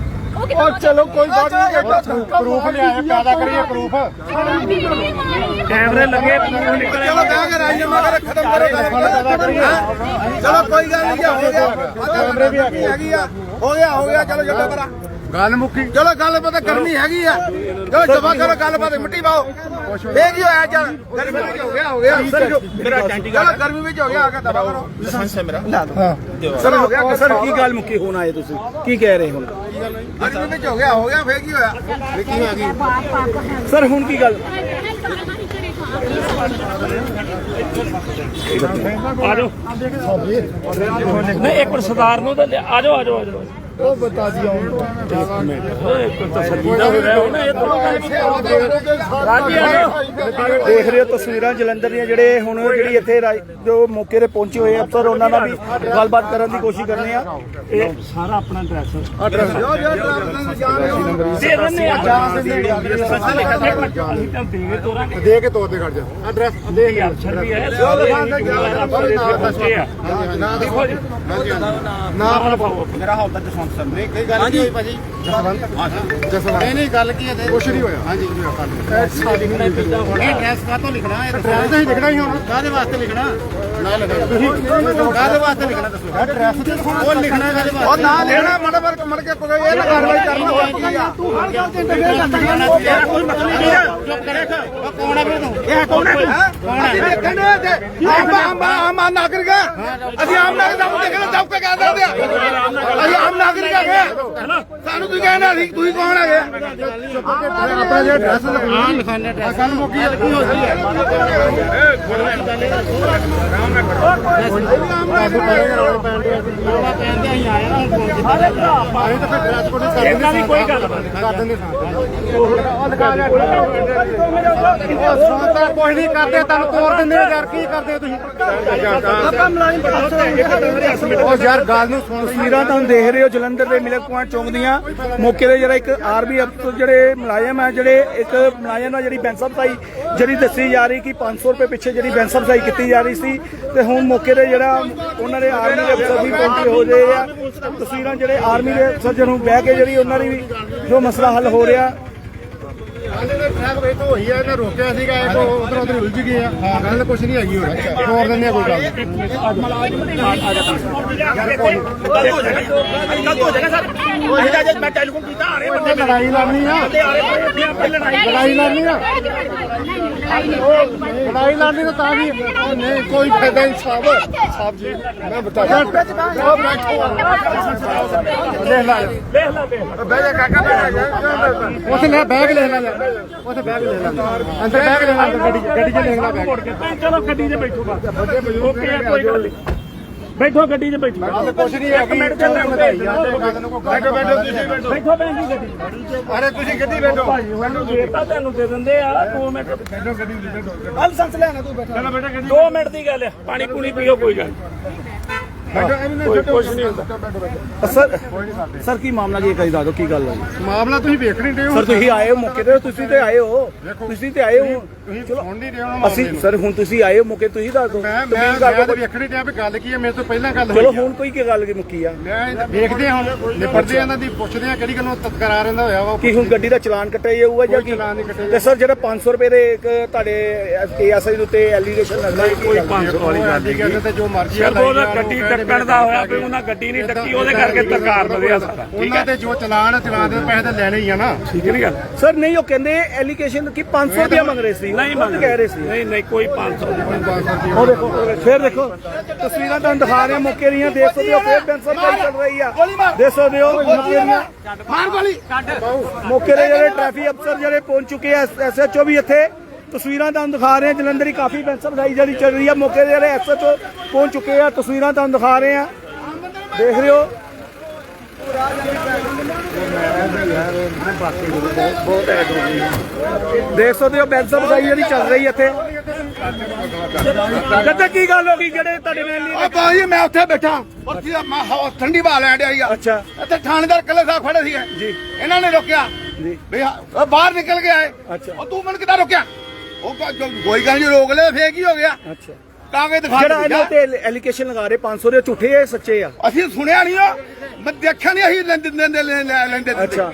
S5: ਉਹ ਕਿਦਾਂ
S9: ਉਹ ਚਲੋ ਕੋਈ ਬਾਤ ਨਹੀਂ। ਪ੍ਰੂਫ ਲਿਆਏ ਪੈਦਾ ਕਰੀਏ ਪ੍ਰੂਫ
S3: ਕੈਮਰੇ ਲੱਗੇ ਪ੍ਰੂਫ ਨਿਕਲੇ
S4: ਚਲੋ ਕਹਿ ਕੇ ਰਾਜੀ ਮਗਰ ਖਤਮ ਕਰੋ ਚਲੋ ਕੋਈ ਗੱਲ ਨਹੀਂ ਹੋ ਗਿਆ ਕੈਮਰੇ ਵੀ ਹੈਗੀ ਆ। ਹੋ ਗਿਆ ਹੋ ਗਿਆ ਚਲੋ ਜੱਟਾ ਕਰਾ
S9: ਗੱਲ ਮੁੱਕੀ।
S4: ਚਲੋ ਗੱਲ ਪਤਾ ਕਰਨੀ ਹੈਗੀ ਆ। ਚਲੋ ਜਮਾ ਕਰੋ ਗੱਲ ਬਾਤ ਮਿੱਟੀ ਪਾਓ। ਇਹ ਕੀ ਹੋਇਆ ਚੱਲ? ਗਰਮੀ ਵਿੱਚ ਹੋ ਗਿਆ ਹੋ ਗਿਆ।
S2: ਮੇਰਾ ਆਇਡੈਂਟੀ
S4: ਚਲੋ ਗਰਮੀ ਵਿੱਚ ਹੋ ਗਿਆ ਆ ਕੇ ਦਬਾ ਕਰੋ।
S2: ਲਾਇਸੈਂਸ ਹੈ ਮੇਰਾ।
S1: ਸਰ ਹੋ। ਗਿਆ ਸਰ ਕੀ ਗੱਲ ਮੁੱਕੀ ਹੋਣ ਆਏ ਤੁਸੀਂ? ਕੀ ਕਹਿ ਰਹੇ ਹੁਣ?
S4: ਗਰਮੀ ਵਿੱਚ ਹੋ ਗਿਆ ਹੋ ਗਿਆ ਫੇਰ ਕੀ ਹੋਇਆ? ਫੇਰ ਕੀ ਹੋਇਆ ਕੀ
S1: ਸਰ ਹੁਣ ਕੀ ਗੱਲ?
S10: ਆ ਜਾਓ। ਨਹੀਂ ਇੱਕ ਮਿੰਟ ਸਰਦਾਰ ਨੂੰ ਤਾਂ ਲਿਆ- ਆ ਜਾਓ ਆ ਜਾਓ ਆ ਜਾਓ।
S9: ਉਹ ਬਤਾ ਜੀ
S10: ਦਾ ਹੋ ਰਿਹਾ ਹੋਣਾ ਇਹ
S1: ਦੇਖ ਰਹੇ ਹੋ ਤਸਵੀਰਾਂ ਜਲੰਧਰ ਦੀਆਂ ਜਿਹੜੇ ਹੁਣ ਜਿਹੜੀ ਇੱਥੇ ਜੋ ਮੌਕੇ ਤੇ ਪਹੁੰਚੇ ਹੋਏ ਅਫਸਰ ਉਹਨਾਂ ਨਾਲ ਵੀ ਗੱਲਬਾਤ ਕਰਨ ਦੀ ਕੋਸ਼ਿਸ਼ ਕਰਨੇ ਆ।
S10: ਇਹ ਸਾਰਾ ਆਪਣਾ ਐਡਰੈਸ
S4: ਜੋ ਜੋ
S10: ਦੇ ਦਿੰਦੇ ਆ ਅਸੀਂ ਤਾਂ ਦੇ
S9: ਦੇ ਕੇ ਤੋਰ ਦੇ ਖੜ ਜਾ। ਐਡਰੈਸ ਦੇ
S10: ਯਾਰ ਅਫਸਰ ਵੀ ਹੈ ਸਾਰੇ ਪਹੁੰਚੇ ਆ
S9: ਨਾ
S10: ਦੇਖੋ ਜੀ।
S9: ਨਾ
S10: ਆਪਣਾ
S2: ਮੇਰਾ ਹਾਲ ਤੱਕ ਜਸਵੰਤ ਸਰ
S9: ਨਹੀਂ ਕੋਈ ਗੱਲ ਨਹੀਂ ਹੋਈ ਭਾਜੀ। ਜਸਵੰਤ। ਜਸਵੰਤ ਨਹੀਂ ਨਹੀਂ ਗੱਲ ਕੀ ਹੈ ਕੁਛ ਨਹੀਂ ਹੋਇਆ। ਹਾਂਜੀ। ਇਹ ਐਡਰੈਸ ਕਾਹਤੋਂ ਲਿਖਣਾ? ਹੈ ਐਡਰੈਸ ਤਾਂ ਹੀ ਲਿਖਣਾ ਹੀ ਹੁਣ। ਕਾਹਦੇ ਵਾਸਤੇ ਲਿਖਣਾ? ਨਾ ਲਿਖਣਾ। ਤੁਸੀਂ ਕਾਹਦੇ ਵਾਸਤੇ ਲਿਖਣਾ ਦੱਸੋ? ਐਡਰੈਸ ਤੇ ਉਹ ਲਿਖਣਾ ਕਾਹਦੇ ਵਾਸਤੇ?
S4: ਉਹ ਨਾ ਲੈਣਾ ਮੜ ਮੜ ਮੜ ਕੇ ਕੋਈ ਇਹ ਨਾ ਕਾਰਵਾਈ ਕਰਨਾ ਤੂੰ ਹਰ ਗੱਲ ਤੇ ਇੰਟਰਵਿਊ
S10: ਕੋਈ ਮਸਲਾ ਨਹੀਂ ਹੈ।
S9: ਚੁੱਪ ਕਰੇ ਉਹ ਕੌਣ ਹੈ ਫਿਰ ਤੂੰ?
S4: ਇਹ ਕੌਣ ਹੈ? ਅਸੀਂ ਦੇਖਣੇ ਆਮ ਆਮ ਆਮ ਆਮ ਨਾਗਰਿਕ ਆ। ਅਸੀਂ ਆਮ ਨਾਗਰਿਕ ਨੂੰ ਦੇਖਣਾ ਸਭ ਕੇ ਕਹਿੰਦੇ ਹੁੰਦੇ ਆ। ਅਸੀਂ ਆਮ ਨਾਗਰਿਕ ਹੈਗੇ। ਸਾਨੂੰ ਤੁਸੀਂ ਕਹਿੰਦੇ ਅਸੀਂ ਤੁਸੀਂ ਕੌਣ ਹੈਗੇ?
S9: ਆਪਣਾ ਜਿਹੜਾ ਐਡਰੈਸ ਲਿਖਣਾ ਲਿਖਾਣੇ ਐਡਰੈਸ ਕੱਲ ਮੁੱਕੀ ਕੀ ਹੋ। ਗਈ ਹੈ
S10: ਇਹਨਾਂ ਦੀ ਕੋਈ ਗੱਲ ਨਹੀਂ।
S9: ਕਰ ਦਿੰਦੇ ਸਾਂ। ਕੋਈ ਨਹੀਂ ਕਰਦੇ ਤੁਹਾਨੂੰ ਤੋੜ ਦਿੰਦੇ ਯਾਰ ਕੀ ਕਰਦੇ ਤੁਸੀਂ? ਉਹ ਯਾਰ ਗੱਲ ਨੂੰ ਸੁਣ
S1: ਤਸਵੀਰਾਂ ਤੁਹਾਨੂੰ ਦੇਖ ਰਹੇ ਹੋ ਜਲੰਧਰ ਦੇ ਮਿਲਕ ਚੌਂਕ ਦੀਆਂ ਮੌਕੇ ਤੇ ਜਿਹੜਾ ਇੱਕ ਆਰਬੀ ਅਫਸਰ ਜਿਹੜੇ ਮੁਲਾਜ਼ਮ ਹੈ ਜਿਹੜੇ ਇੱਕ ਮੁਲਾਜ਼ਮ ਨਾਲ ਜਿਹੜੀ ਬੈਂਸਰਸਾਈ ਜਿਹੜੀ ਦੱਸੀ ਜਾ ਰਹੀ ਕਿ 500 ਰੁਪਏ ਪਿੱਛੇ ਜਿਹੜੀ ਬੈਂਸ ਬੈਂਸਰਸਾਈ ਕੀਤੀ ਜਾ ਰਹੀ ਸੀ ਤੇ ਹੁਣ ਮੌਕੇ ਤੇ ਜਿਹੜਾ ਉਹਨਾਂ ਦੇ ਆਰਮੀ ਦੇ ਅਫਸਰ ਵੀ ਪਹੁੰਚੇ ਹੋ ਰਹੇ ਆ। ਤਸਵੀਰਾਂ ਜਿਹੜੇ ਆਰਮੀ ਦੇ ਅਫਸਰ ਜਿਹਨੂੰ ਬਹਿ ਕੇ ਜਿਹੜੀ ਉਹਨਾਂ ਦੀ ਜੋ ਮਸਲਾ ਹੱਲ ਹੋ ਰਿਹਾ
S9: ਆਂਦੇ ਦੇ ਟ੍ਰੈਫਿਕ ਹੋਈ ਇਹਨੇ ਰੋਕਿਆ ਸੀਗਾ ਇਹ ਉਧਰ ਉਧਰ ਉਲਝ ਗਏ ਆ। ਗੱਲ ਨਹੀਂ ਹੈਗੀ ਹੋਰ। ਤੋੜ ਦਿੰਦੇ ਕੋਈ ਗੱਲ ਲੜਾਈ ਲੜਨੀ ਆ।
S10: ਲੜਾਈ
S9: ਆ। ਲੜਾਈ ਤਾਂ ਤਾਂ ਵੀ ਉਹ ਨਹੀਂ ਕੋਈ ਫਾਇਦਾ ਨਹੀਂ ਸਾਹਿਬ ਸਾਹਿਬ ਜੀ ਮੈਂ ਬਤਾ ਉਹ ਬੈਠੋ ਲੈ ਬਹਿ ਜਾ। ਕਾਕਾ ਬਹਿ ਜਾ ਉੱਥੇ ਲੈ ਬੈਗ ਲੈ ਲੈ। ਉੱਥੇ ਬੈਗ ਲੈ ਲੈ ਅੰਦਰ ਬੈਗ ਲੈ ਲੈ ਗੱਡੀ ਗੱਡੀ 'ਚ ਲੈ ਲੈ ਬੈਗ
S10: ਕੇ। ਚਲੋ ਗੱਡੀ 'ਚ ਬੈਠੋ ਬਸ। ਓਕੇ ਆ ਕੋਈ ਗੱਲ ਨਹੀਂ। ਬੈਠੋ ਗੱਡੀ 'ਚ ਬੈਠੋ।
S9: ਕੁਛ ਨਹੀਂ ਵਧਾਈ ਜਾਂਦੇ ਬੈਠੋ ਬੈਠੋ। ਤੁਸੀਂ ਬੈਠੋ।
S10: ਬੈਠੋ ਬੈਠ ਦੀ ਗੱਡੀ।
S9: ਅਰੇ ਤੁਸੀਂ ਗੱਡੀ ਬੈਠੋ।
S10: ਭਾਈ ਮੈਨੂੰ ਦੇਤਾ ਤੈਨੂੰ ਦੇ ਦਿੰਦੇ ਆ 2 ਮਿੰਟ।
S4: ਲਾਇਸੈਂਸ ਲੈਣਾ ਤੂੰ ਬੈਠਾ।
S10: 2 ਮਿੰਟ ਦੀ ਗੱਲ ਹੈ ਪਾਣੀ ਪੂਣੀ ਪੀਓ ਕੋਈ ਗੱਲ ਕੋਈ ਕੁਝ ਨਹੀਂ ਹੁੰਦਾ।
S1: ਸਰ ਸਰ ਕੀ ਮਾਮਲਾ ਜੀ ਇੱਕ ਵਾਰੀ ਦੱਸ ਦਿਓ ਕੀ ਗੱਲ ਹੈ
S9: ਮਾਮਲਾ ਤੁਸੀਂ ਵੇਖ ਨਹੀਂ ਰਹੇ ਹੋ।
S1: ਸਰ ਤੁਸੀਂ ਆਏ ਹੋ ਮੌਕੇ ਤੇ ਤੁਸੀਂ ਤੇ ਆਏ ਹੋ। ਤੁਸੀਂ ਤੇ ਆਏ ਹੋ।
S9: ਤੁਸੀਂ ਸੁਣ ਨਹੀਂ ਰਹੇ ਹੋ ਮਾਮਲੇ
S1: ਅਸੀਂ
S9: ਨੂੰ।
S1: ਸਰ ਹੁਣ ਤੁਸੀਂ ਆਏ ਹੋ ਮੌਕੇ ਤੁਸੀਂ ਦੱਸ ਦਿਓ।
S9: ਮੈਂ ਮੈਂ
S1: ਤਮੀਜ਼ ਕਰ
S9: ਮੈਂ ਤਾਂ
S1: ਦਿਓ।
S9: ਵੇਖ ਨਹੀਂ ਰਿਹਾ ਵੀ ਗੱਲ ਕੀ ਹੈ ਮੇਰੇ ਤੋਂ ਪਹਿਲਾਂ ਗੱਲ
S1: ਚਲੋ
S9: ਹੋਈ ਆ।
S1: ਹੁਣ ਕੋਈ ਕੀ ਗੱਲ ਕੀ ਮੁੱਕੀ ਆ?
S9: ਮੈਂ ਵੇਖਦੇ ਹਾਂ ਹੁਣ ਨਿਪਟਦੇ ਆ ਇਹਨਾਂ ਦੀ ਪੁੱਛਦੇ ਆ ਕਿਹੜੀ ਗੱਲੋਂ ਤਕਰਾਰ ਰਹਿੰਦਾ ਹੋਇਆ ਵਾ ਉਹ
S1: ਕੀ ਹੁਣ ਗੱਡੀ ਦਾ ਚਲਾਨ ਕੱਟਿਆ ਜਾਊਗਾ ਜਾਂ ਕੀ?
S9: ਨਹੀਂ
S1: ਤੇ ਸਰ ਜਿਹੜਾ 500 ਰੁਪਏ ਦੇ ਇੱਕ ਤੁਹਾਡੇ ਏਐਸਆਈ ਦੇ ਉੱਤੇ ਐਲੀਗੇਸ਼ਨ ਲੱਗਦਾ
S10: ਕੋਈ 500 ਵਾਲੀ ਗੱਲ
S9: ਠੀਕ ਹੈ ਤੇ ਜੋ ਮਰਜ਼ੀ ਆ
S10: ਗੱਡੀ
S9: ਜਾਣ,
S10: ਟੱਕਣ ਦਾ ਹੋਇਆ ਵੀ ਉਹਨਾਂ ਗੱਡੀ ਨਹੀਂ ਟੱਕੀ ਉਹਦੇ ਕਰਕੇ ਤਕਾਰ ਵਧਿਆ ਸਾਰਾ ਠੀਕ
S9: ਉਹਨਾਂ
S10: ਹੈ
S9: ਤੇ ਜੋ ਚਲਾਨ ਆ, ਚਲਾਨ ਦੇ ਪੈਸੇ ਤਾਂ ਲੈਣੇ ਹੀ ਆ ਨਾ।
S10: ਠੀਕ ਨਹੀਂ ਗੱਲ?
S1: ਸਰ ਨਹੀਂ ਉਹ ਕਹਿੰਦੇ ਐਲੀਗੇਸ਼ਨ ਕਿ 500 ਰੁਪਏ ਮੰਗ ਰਹੇ ਸੀ।
S10: ਨਹੀਂ
S1: ਉਹ
S10: ਮੰਗ
S1: ਕਹਿ ਰਹੇ ਸੀ।
S10: ਨਹੀਂ ਨਹੀਂ ਕੋਈ 500 ਨਹੀਂ।
S1: ਉਹ ਦੇਖੋ ਫਿਰ ਦੇਖੋ ਤਸਵੀਰਾਂ ਤੁਹਾਨੂੰ ਦਿਖਾ ਰਹੇ ਮੌਕੇ ਦੀਆਂ ਦੇਖ ਸਕਦੇ ਹੋ ਫਿਰ ਬੈਂਸਰ ਭਾਈ ਚੱਲ ਰਹੀ ਆ। ਦੇਖ ਸਕਦੇ ਹੋ ਮੌਕੇ ਦੀਆਂ।
S4: ਮਾਰ ਗੋਲੀ।
S1: ਮੌਕੇ ਦੇ ਜਿਹੜੇ ਟ੍ਰੈਫਿਕ ਅਫਸਰ ਜਿਹੜੇ ਪਹੁੰਚ ਚੁੱਕੇ ਆ ਐਸਐਚਓ ਵੀ ਇੱਥੇ। ਤਸਵੀਰਾਂ ਤੁਹਾਨੂੰ ਦਿਖਾ ਰਹੇ ਹਾਂ। ਜਲੰਧਰ ਕਾਫੀ ਬੈਂਸਰ ਭਾਈ ਜਿਹੜੀ ਚੱਲ ਰਹੀ ਆ। ਮੌਕੇ ਦੇ ਜਿਹੜੇ ਐਸਐਚਓ ਪਹੁੰਚ ਚੁੱਕੇ ਆ। ਤਸਵੀਰਾਂ ਤੁਹਾਨੂੰ ਦਿਖਾ ਰਹੇ ਆ ਦੇਖ ਰਹੇ ਹੋ। ਦੇਖ ਸਕਦੇ ਹੋ ਬੈਂਸਰ ਭਾਈ ਜਿਹੜੀ ਚੱਲ ਰਹੀ ਇੱਥੇ। ਕਿਤੇ ਕੀ ਗੱਲ ਹੋ ਗਈ? ਜਿਹੜੇ ਤੁਹਾਡੇ ਨਾਲ
S4: ਉਹ ਬਾਜੀ ਮੈਂ ਉੱਥੇ ਬੈਠਾ। ਉੱਥੇ ਦਾ ਮੈਂ ਹਵਾ ਠੰਡੀ ਹਵਾ ਲੈਣ ਡਿਆ ਸੀਗਾ।
S1: ਅੱਛਾ।
S4: ਇੱਥੇ ਥਾਣੇਦਾਰ ਕੱਲੇ ਸਾਹਿਬ ਖੜੇ ਸੀਗੇ।
S1: ਜੀ।
S4: ਇਹਨਾਂ ਨੇ ਰੋਕਿਆ।
S1: ਜੀ।
S4: ਹਾਂ, ਉਹ ਬਾਹਰ ਨਿਕਲ ਕੇ ਆਏ।
S1: ਅੱਛਾ।
S4: ਉਹ ਤੂੰ ਮੈਨੂੰ ਕਿੱਦਾਂ ਰੋਕਿਆ? ਉਹ ਜੋ ਕੋਈ ਗੱਲ ਨਹੀਂ ਰੋਕ ਲਿਆ ਫੇਰ ਕੀ ਹੋ ਗਿਆ?
S1: ਅੱਛਾ।
S4: ਕਾਗਜ਼ ਦਿਖਾ
S1: ਜਿਹੜਾ ਇਹਨਾਂ
S4: ਦਿੱਤਾ।
S1: ਤੇ ਐਲੀਗੇਸ਼ਨ ਲਗਾ ਰਹੇ 500 ਦੇ ਝੂਠੇ ਆ ਸੱਚੇ ਆ?
S4: ਅਸੀਂ ਸੁਣਿਆ ਨਹੀਂ ਉਹ। ਮੈਂ ਦੇਖਿਆ ਨਹੀਂ ਅਸੀਂ ਲੈਂਦੇ ਲੈਂਦੇ ਲੈਂਦੇ ਲੈਂਦੇ
S1: ਅੱਛਾ।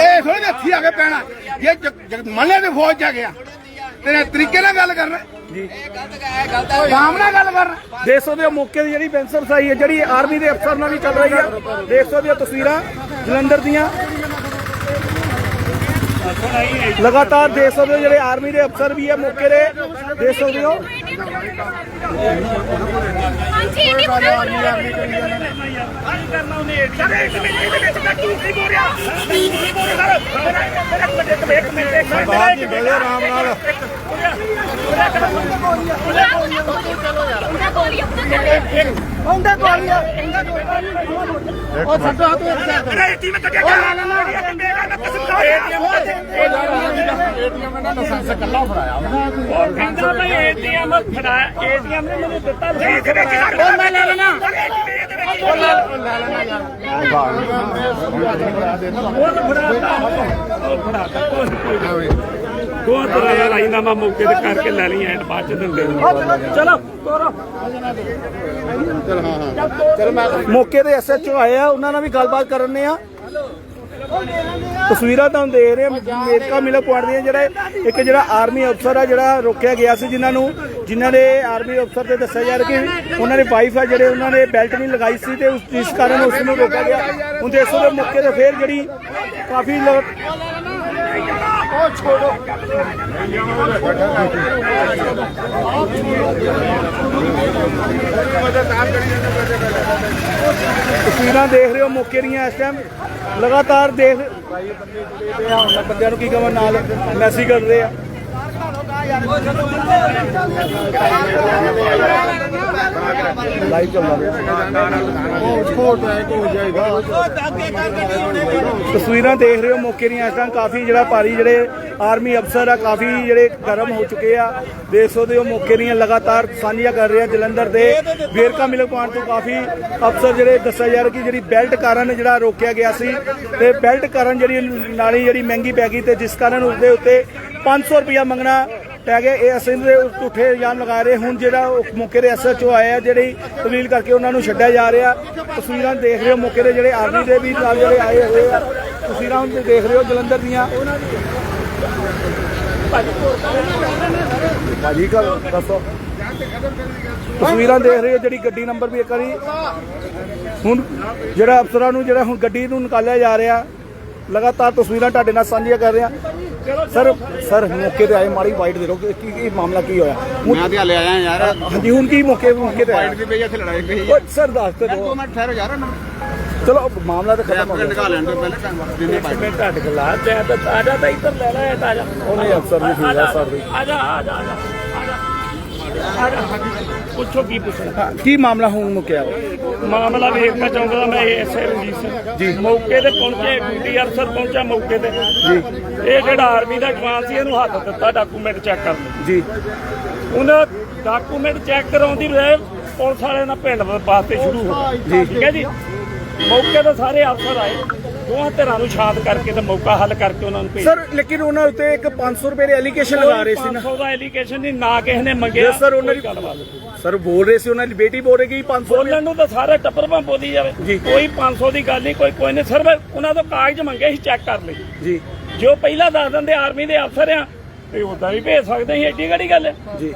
S4: ਇਹ ਥੋੜੀ ਹੱਥੀ ਆ ਕੇ ਪੈਣਾ। ਇਹ ਜ- ਜ- ਮੰਨੇ ਤੇ ਫੌਜ ਚ ਆ ਗਿਆ। ਤੇਰੇ ਤਰੀਕੇ ਨਾਲ ਗੱਲ ਕਰਨਾ
S1: ਜੀ।
S4: ਆਰਾਮ ਨਾਲ ਗੱਲ ਕਰਨਾ
S1: ਦੇਖ ਸਕਦੇ ਹੋ ਮੌਕੇ ਦੀ ਜਿਹੜੀ ਪੈਂਸਰ ਸਾਈ ਹੈ ਜਿਹੜੀ ਆਰਮੀ ਦੇ ਅਫਸਰ ਨਾਲ ਵੀ ਚੱਲ ਰਹੀ ਆ। ਦੇਖ ਸਕਦੇ ਹੋ ਤਸਵੀਰਾਂ ਜਲੰਧਰ ਦੀਆਂ। ਲਗਾਤਾਰ ਦੇਖ ਸਕਦੇ ਹੋ ਜਿਹੜੇ ਆਰਮੀ ਦੇ ਅਫਸਰ ਵੀ ਹੈ ਮੌਕੇ ਦੇ ਦੇਖ ਸਕਦੇ ਹੋ
S5: ਹਾਂਜੀ ਇਹ ਨਹੀਂ
S10: ਕਰਨਾ ਉਹਨੇ ਸਾਰੇ ਇੱਕ ਮਿੰਟ ਦੇ ਵਿੱਚ ਮੈਂ ਝੂਠ ਨਹੀਂ ਬੋਲ ਰਿਹਾ ਝੂਠ ਨਹੀਂ ਬੋਲ ਰਿਹਾ ਸਰ ਇੱਕ ਮਿੰਟ ਇੱਕ ਮਿੰਟ ਇੱਕ ਮਿੰਟ
S4: ਸਰਦਾਰ ਜੀ ਬੈਠੋ ਆਰਾਮ ਨਾਲ
S5: ਹੁੰਦਾ ਗੋਲੀਆਂ
S4: ਉਹ ਛੱਡੋ ਹੱਥ
S10: ਰੇਤੀ ਮੈਂ ਕੱਢਿਆ ਗਿਆ ਮੇਰਾ ਨਾ ਕਸਮ ਖਾ ਏਟੀਐਮ
S8: ਏਟੀਐਮ ਇਹਨਾਂ ਲਾਇਸੈਂਸ ਕੱਲਾ ਫੜਾਇਆ
S10: ਉਹ ਕਹਿੰਦਾ ਮੈਂ ਏਟੀਐਮ ਫੜਾਇਆ ਏਟੀਐਮ ਨੇ ਮੈਨੂੰ ਦਿੱਤਾ ਦੇਖ ਵਿੱਚ ਉਹ ਮੈਂ ਲੈ ਲੈਣਾ। ਉਹ ਲੈ ਮੈਂ ਮੌਕੇ ਤੇ ਕਰਕੇ ਲੈ ਲਈ ਐਂਡ ਬਾਅਦ ਚ ਦਿੰਦੇ ਚਲੋ ਤੋਰੋ।
S1: ਮੌਕੇ ਤੇ ਐਸਐਚਓ ਆਏ ਆ ਉਹਨਾਂ ਨਾਲ ਵੀ ਗੱਲਬਾਤ ਕਰਨੇ ਆ। ਤਸਵੀਰਾਂ ਤੁਹਾਨੂੰ ਦੇ ਰਹੇ ਆ ਮੇਰਕਾ ਮਿਲਕ ਦੀਆਂ ਜਿਹੜਾ ਇੱਕ ਜਿਹੜਾ ਆਰਮੀ ਅਫਸਰ ਆ ਜਿਹੜਾ ਰੋਕਿਆ ਗਿਆ ਸੀ ਜਿਨ੍ਹਾਂ ਨੂੰ, ਜਿਨ੍ਹਾਂ ਨੇ ਆਰਮੀ ਅਫਸਰ ਤੇ ਦੱਸਿਆ ਜਾ ਰਿਹਾ ਕਿ ਉਹਨਾਂ ਦੇ ਵਾਈਫ ਆ ਜਿਹੜੇ ਉਹਨਾਂ ਨੇ ਬੈਲਟ ਨਹੀਂ ਲਗਾਈ ਸੀ ਤੇ ਉਸ, ਜਿਸ ਕਾਰਨ ਉਸ ਨੂੰ ਰੋਕਿਆ ਗਿਆ। ਹੁਣ ਦੇਖੋ ਦੇ ਮੌਕੇ ਤੇ ਫੇਰ ਜਿਹੜੀ ਕਾਫੀ ਲੋਕ ਤਸਵੀਰਾਂ ਦੇਖ ਰਹੇ ਹੋ ਮੌਕੇ ਦੀਆਂ ਇਸ ਟਾਈਮ ਲਗਾਤਾਰ ਦੇਖ ਹੁਣ ਬੰਦਿਆਂ ਨੂੰ ਕੀ ਕਹਾਂ, ਨਾਲ ਮੈਸੇਜ ਕਰ ਰਹੇ ਆ। ਲਾਈਵ ਚੱਲ ਰਿਹਾ ਤਸਵੀਰਾਂ ਦੇਖ ਰਹੇ ਹੋ, ਮੌਕੇ ਦੀਆਂ ਇਸ ਟਾਈਮ ਕਾਫੀ ਜਿਹੜਾ ਭਾਰੀ ਜਿਹੜੇ ਆਰਮੀ ਅਫਸਰ ਆ, ਕਾਫੀ ਜਿਹੜੇ ਗਰਮ ਹੋ ਚੁੱਕੇ ਆ। ਦੇਖ ਸਕਦੇ ਹੋ, ਮੌਕੇ ਦੀਆਂ ਲਗਾਤਾਰ ਸਾਂਝੀਆਂ ਕਰ ਰਹੇ ਆ ਜਲੰਧਰ ਦੇ ਵੇਰਕਾ ਮਿਲਕ ਪੁਆਇੰਟ ਤੋਂ ਕਾਫੀ ਅਫਸਰ ਜਿਹੜੇ ਦੱਸਿਆ ਜਾ ਰਿਹਾ ਕਿ ਜਿਹੜੀ ਬੈਲਟ ਕਾਰਨ ਜਿਹੜਾ ਰੋਕਿਆ ਗਿਆ ਸੀ ਤੇ ਬੈਲਟ ਕਾਰਨ ਜਿਹੜੀ ਨਾਲੀ ਜਿਹੜੀ ਮਹਿੰਗੀ ਪੈ ਗਈ ਤੇ ਜਿਸ ਕਾਰਨ ਉਸਦੇ ਉੱਤੇ 500 ਰੁਪਇਆ ਮੰਗਣਾ ਪੈ ਗਿਆ ਇਹ ਅਸੀਂ ਦੇ ਝੂਠੇ ਇਲਜ਼ਾਮ ਲਗਾ ਰਹੇ। ਹੁਣ ਜਿਹੜਾ ਉਹ ਮੌਕੇ ਦੇ ਐਸਐਚਓ ਆਏ ਆ ਜਿਹੜੀ ਤਬਦੀਲ ਕਰਕੇ ਉਹਨਾਂ ਨੂੰ ਛੱਡਿਆ ਜਾ ਰਿਹਾ। ਤਸਵੀਰਾਂ ਦੇਖ ਰਹੇ ਹੋ ਮੌਕੇ ਦੇ ਜਿਹੜੇ ਆਰਮੀ ਦੇ ਵੀ ਨਾਲ ਜਿਹੜੇ ਆਏ ਹੋਏ ਆ। ਤਸਵੀਰਾਂ ਹੁਣ ਦੇਖ ਰਹੇ ਹੋ ਜਲੰਧਰ ਦੀਆਂ। ਭਾਜੀ ਗੱਲ ਦੱਸੋ। ਤਸਵੀਰਾਂ ਦੇਖ ਰਹੇ ਹੋ ਜਿਹੜੀ ਗੱਡੀ ਨੰਬਰ ਵੀ ਇੱਕ ਵਾਰੀ। ਹੁਣ ਜਿਹੜਾ ਅਫਸਰਾਂ ਨੂੰ ਜਿਹੜਾ ਹੁਣ ਗੱਡੀ ਨੂੰ ਨਿਕਾਲਿਆ ਜਾ ਰਿਹਾ ਲਗਾਤਾਰ ਤਸਵੀਰਾਂ ਤੁਹਾਡੇ ਨਾਲ ਸਾਂਝੀਆਂ ਕਰ ਰਿਹਾ। ਸਰ ਸਰ ਮੌਕੇ ਤੇ ਆਏ ਮਾੜੀ ਵਾਈਟ ਦੇ ਰੋ ਕੀ ਕੀ ਮਾਮਲਾ ਕੀ ਹੋਇਆ?
S8: ਮੈਂ ਤੇ ਹਲੇ ਆਇਆ ਯਾਰ।
S1: ਹਾਂਜੀ ਹੁਣ ਕੀ ਮੌਕੇ ਮੌਕੇ ਤੇ
S8: ਫਾਈਟ ਦੀ ਪਈ ਇੱਥੇ ਲੜਾਈ ਪਈ
S1: ਓਏ ਸਰ ਦੱਸ ਤੇ
S8: ਦੋ ਮਿੰਟ ਠਹਿਰੋ ਯਾਰ
S1: ਚਲੋ ਮਾਮਲਾ ਤਾਂ ਖਤਮ ਹੋ ਗਿਆ।
S8: ਨਿਕਾਲ ਲੈਣ ਤੋਂ ਪਹਿਲੇ ਟਾਈਮ ਜਿੰਨੇ ਫਾਈਟ
S10: ਮੈਂ ਤੁਹਾਡੇ ਕੋਲ ਆ ਤੇ ਤਾਂ ਤਾਜ਼ਾ ਤਾਂ ਇੱਧਰ ਲੈ ਲੈ ਤਾਜ਼ਾ।
S1: ਉਹਨੇ ਅਫਸਰ ਵੀ ਸੀ ਸਰ। ਵੀ
S10: ਆ ਜਾ ਆ ਜਾ ਆ ਜਾ ਆ ਜਾ। ਪੁੱਛੋ ਕੀ ਪੁੱਛਣਾ
S1: ਕੀ ਮਾਮਲਾ ਹੁਣ ਮੁੱਕਿਆ ਵਾ?
S10: ਮਾਮਲਾ ਵੇਖਣਾ ਚਾਹੁੰਦਾ ਮੈਂ ਐਸਏ ਰਣਜੀਤ ਸਿੰਘ। ਜੀ। ਮੌਕੇ ਤੇ ਪਹੁੰਚੇ ਡਿਊਟੀ ਅਫਸਰ ਪਹੁੰਚਾ ਮੌਕੇ ਤੇ। ਜੀ। ਇਹ ਜਿਹੜਾ ਆਰਮੀ ਦਾ ਜਵਾਨ ਸੀ ਇਹਨੂੰ ਹੱਥ ਦਿੱਤਾ ਡਾਕੂਮੈਂਟ ਚੈੱਕ ਕਰਨ।
S1: ਜੀ।
S10: ਉਹਨੇ ਡਾਕੂਮੈਂਟ ਚੈੱਕ ਕਰਾਉਣ ਦੀ ਬਜਾਏ ਪੁਲਿਸ ਵਾਲੇ ਨਾਲ ਪਿੰਡ ਵਾਸਤੇ ਸ਼ੁਰੂ ਹੋ ਗਿਆ ਠੀਕ ਹੈ ਜੀ? ਮੌਕੇ ਤੇ ਸਾਰੇ ਅਫਸਰ ਆਏ। ਦੋਹਾਂ ਧਿਰਾਂ ਨੂੰ ਸ਼ਾਂਤ ਕਰਕੇ ਤੇ ਮੌਕਾ ਹੱਲ ਕਰਕੇ ਉਹਨਾਂ ਨੂੰ ਭੇਜ
S1: ਸਰ ਲੇਕਿਨ ਉਹਨਾਂ ਉੱਤੇ ਇੱਕ 500 ਰੁਪਏ ਦੇ ਐਲੀਗੇਸ਼ਨ ਲਗਾ ਰਹੇ ਸੀ ਨਾ?
S10: 500 ਦਾ ਐਲੀਗੇਸ਼ਨ ਨਹੀਂ ਨਾ ਕਿਸੇ ਨੇ ਮੰਗਿਆ।
S1: Sir, ਉਹਨਾਂ ਦੀ- ਸਰ ਬੋਲ ਰਹੇ ਸੀ ਉਹਨਾਂ ਦੀ ਬੇਟੀ ਬੋਲ ਰਹੀ ਕਿ 500 ਰੁਪਏ
S10: ਬੋਲਣ ਨੂੰ ਤਾਂ ਸਾਰੇ ਟੱਪਰ ਭਾਂ ਬੋਲੀ ਜਾਵੇ। ਕੋਈ 500 ਦੀ ਗੱਲ ਨਹੀਂ ਕੋਈ ਕੋਈ ਨਹੀਂ। ਸਿਰਫ ਉਹਨਾਂ ਤੋਂ ਕਾਗਜ਼ ਮੰਗੇ ਸੀ ਚੈੱਕ ਕਰ ਲਈ
S1: ਜੀ।
S10: ਜੋ ਪਹਿਲਾਂ ਦੱਸ ਦਿੰਦੇ ਆਰਮੀ ਦੇ ਅਫਸਰ ਆ ਤੇ ਉਦਾਂ ਵੀ ਭੇਜ ਸਕਦੇ ਸੀ ਐਡੀ ਕਿਹੜੀ ਗੱਲ ਹੈ?
S1: ਜੀ।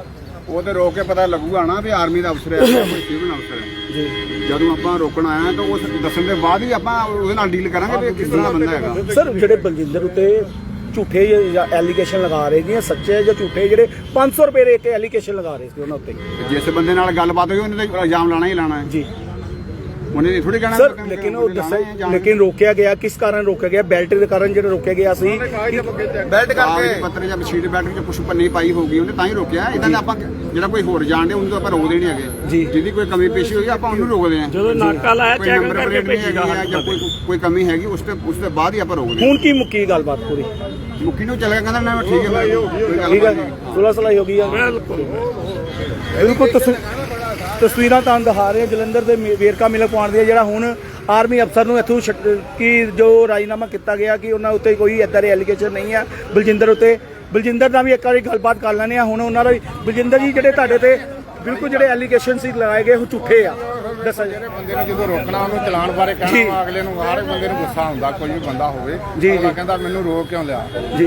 S8: ਉਹ ਤੇ ਰੋਕ ਕੇ ਪਤਾ ਲੱਗੂਗਾ ਨਾ ਵੀ ਆਰਮੀ ਦਾ ਅਫਸਰ ਹੈ ਕੋਈ ਸਿਵਲ ਅਫਸਰ ਹੈ।
S1: ਜੀ।
S8: ਜਦੋਂ ਆਪਾਂ ਰੋਕਣ ਆਇਆ ਤਾਂ ਉਸ ਦੱਸਣ ਦੇ ਬਾਅਦ ਹੀ ਆਪਾਂ ਉਹਦੇ ਨਾਲ ਡੀਲ ਕਰਾਂਗੇ ਵੀ ਕਿਸ ਤਰ੍ਹਾਂ ਦਾ ਬੰਦਾ ਹੈਗਾ।
S1: ਸਰ ਜਿਹੜੇ ਬਲਜਿੰਦਰ ਉੱਤੇ ਝੂਠੇ ਜਾਂ ਐਲੀਗੇਸ਼ਨ ਲਗਾ ਰਹੇ ਨੇ ਸੱਚੇ ਜਾਂ ਝੂਠੇ ਜਿਹੜੇ 500 ਰੁਪਏ ਦੇ ਇੱਕ ਐਲੀਗੇਸ਼ਨ ਲਗਾ ਰਹੇ ਸੀ ਉਹਨਾਂ ਉੱਤੇ।
S8: ਜਿਸ ਬੰਦੇ ਨਾਲ ਗੱਲਬਾਤ ਹੋਈ ਉਹਨੇ ਤਾਂ ਇਲਜ਼ਾਮ ਲਾਣਾ ਹੀ ਲਾਣਾ ਹੈ।
S1: ਜੀ।
S8: ਉਹਨੇ ਇਹ ਥੋੜੀ ਕਹਿਣਾ
S1: ਸਰ
S8: ਕਿ
S1: ਲੇਕਿਨ ਉਹ
S8: ਉਹਨੇ
S1: ਦੱਸਿਆ
S8: ਲਾਉਣਾ ਹੈ ਜਾਂ-
S1: ਲੇਕਿਨ ਰੋਕਿਆ ਗਿਆ ਕਿਸ ਕਾਰਨ ਰੋਕਿਆ ਗਿਆ? ਬੈਲਟ ਦੇ ਕਾਰਨ ਜਿਹੜਾ ਰੋਕਿਆ ਗਿਆ ਸੀ।
S8: ਬੈਲਟ ਕਰਕੇ। ਪੱਤਰ ਜਾਂ ਸ਼ੀਟ ਬੈਲਟ ਵਿੱਚ ਕੁਛ ਪੰਨੀ ਪਾਈ ਹੋਊਗੀ ਉਹਨੇ ਤਾਂ ਹੀ ਰੋਕਿਆ। ਇਹਦਾ ਤਾਂ ਆਪਾਂ ਜਿਹੜਾ ਕੋਈ ਹੋਰ ਜਾਣਦੇ ਉਹਨੂੰ ਤਾਂ ਆਪਾਂ ਰੋਕ ਦੇਣੇ ਹੈਗੇ।
S1: ਜੀ।
S8: ਜਿਹਦੀ ਕੋਈ ਕਮੀ ਪੇਸ਼ੀ ਹੋਈ ਆਪਾਂ ਉਹਨੂੰ ਰੋਕਦੇ ਹਾਂ।
S10: ਜਦੋਂ ਨਾਕਾ ਲਾਇਆ ਚੈੱਕ ਕਰਕੇ
S8: ਹੈਗੀ ਹੈ ਜਾਂ ਕੋਈ ਕੋਈ ਕਮੀ ਹੈਗੀ ਉਸ ਤੇ ਉਸ ਤੋਂ ਬਾਅਦ ਹੀ ਆਪਾਂ ਰੋਕਦੇ ਹਾਂ।
S1: ਹੁਣ ਕੀ ਮੁੱਕੀ ਗੱਲਬਾਤ ਪੂਰੀ?
S8: ਮੁੱਕੀ ਨੂੰ ਚੱਲ ਗਿਆ ਕਹਿੰਦਾ ਨਾ ਠੀਕ ਹੈ ਮੈਂ ਕੋਈ ਗੱਲ
S1: ਠੀਕ ਹੈ ਸੁਲਾ ਸਲਾਈ ਹੋ ਗਈ ਆ।
S10: ਬਿਲਕੁਲ।
S1: ਬਿਲਕੁਲ ਤਸਵੀ- ਤਸਵੀਰਾਂ ਤੁਹਾਨੂੰ ਦਿਖਾ ਰਹੇ ਹਾਂ। ਜਲੰਧਰ ਦੇ ਵੇਰਕਾ ਮਿਲਕ ਪੁਆਇੰਟ ਦੀਆਂ ਜਿਹੜਾ ਹੁਣ ਆਰਮੀ ਅਫਸਰ ਨੂੰ ਇੱਥੋਂ ਛੱਡ- ਕਿ ਜੋ ਰਾਜੀਨਾਮਾ ਕੀਤਾ ਗਿਆ ਕਿ ਉਹਨਾਂ ਉੱਤੇ ਕੋਈ ਏਦਾਂ ਦੇ ਐਲੀਗੇਸ਼ਨ ਨਹੀਂ ਆ। ਬਲਜਿੰਦਰ ਉੱਤੇ ਬਲਜਿੰਦਰ ਨਾਲ ਵੀ ਇੱਕ ਵਾਰੀ ਗੱਲਬਾਤ ਕਰ ਲੈਣੇ ਆ ਹੁਣ ਉਹਨਾਂ ਦਾ ਬਲਜਿੰਦਰ ਜੀ ਜਿਹੜੇ ਤੁਹਾਡੇ ਤੇ ਬਿਲਕੁਲ ਜਿਹੜੇ ਐਲੀਗੇਸ਼ਨ ਸੀ ਲਗਾਏ ਗਏ, ਉਹ ਝੂਠੇ ਆ। ਦੱਸੋ
S8: ਜਿਹੜੇ ਬੰਦੇ ਨੂੰ ਜਦੋਂ ਰੋਕਣਾ ਉਹਨੂੰ ਚਲਾਨ ਬਾਰੇ। ਕਹਿਣਾ ਅਗਲੇ ਨੂੰ ਹਰ ਬੰਦੇ ਨੂੰ ਗੁੱਸਾ ਹੁੰਦਾ ਕੋਈ ਵੀ ਬੰਦਾ ਹੋਵੇ। ਅਗਲਾ। ਕਹਿੰਦਾ ਮੈਨੂੰ ਰੋਕ ਕਿਉਂ ਲਿਆ।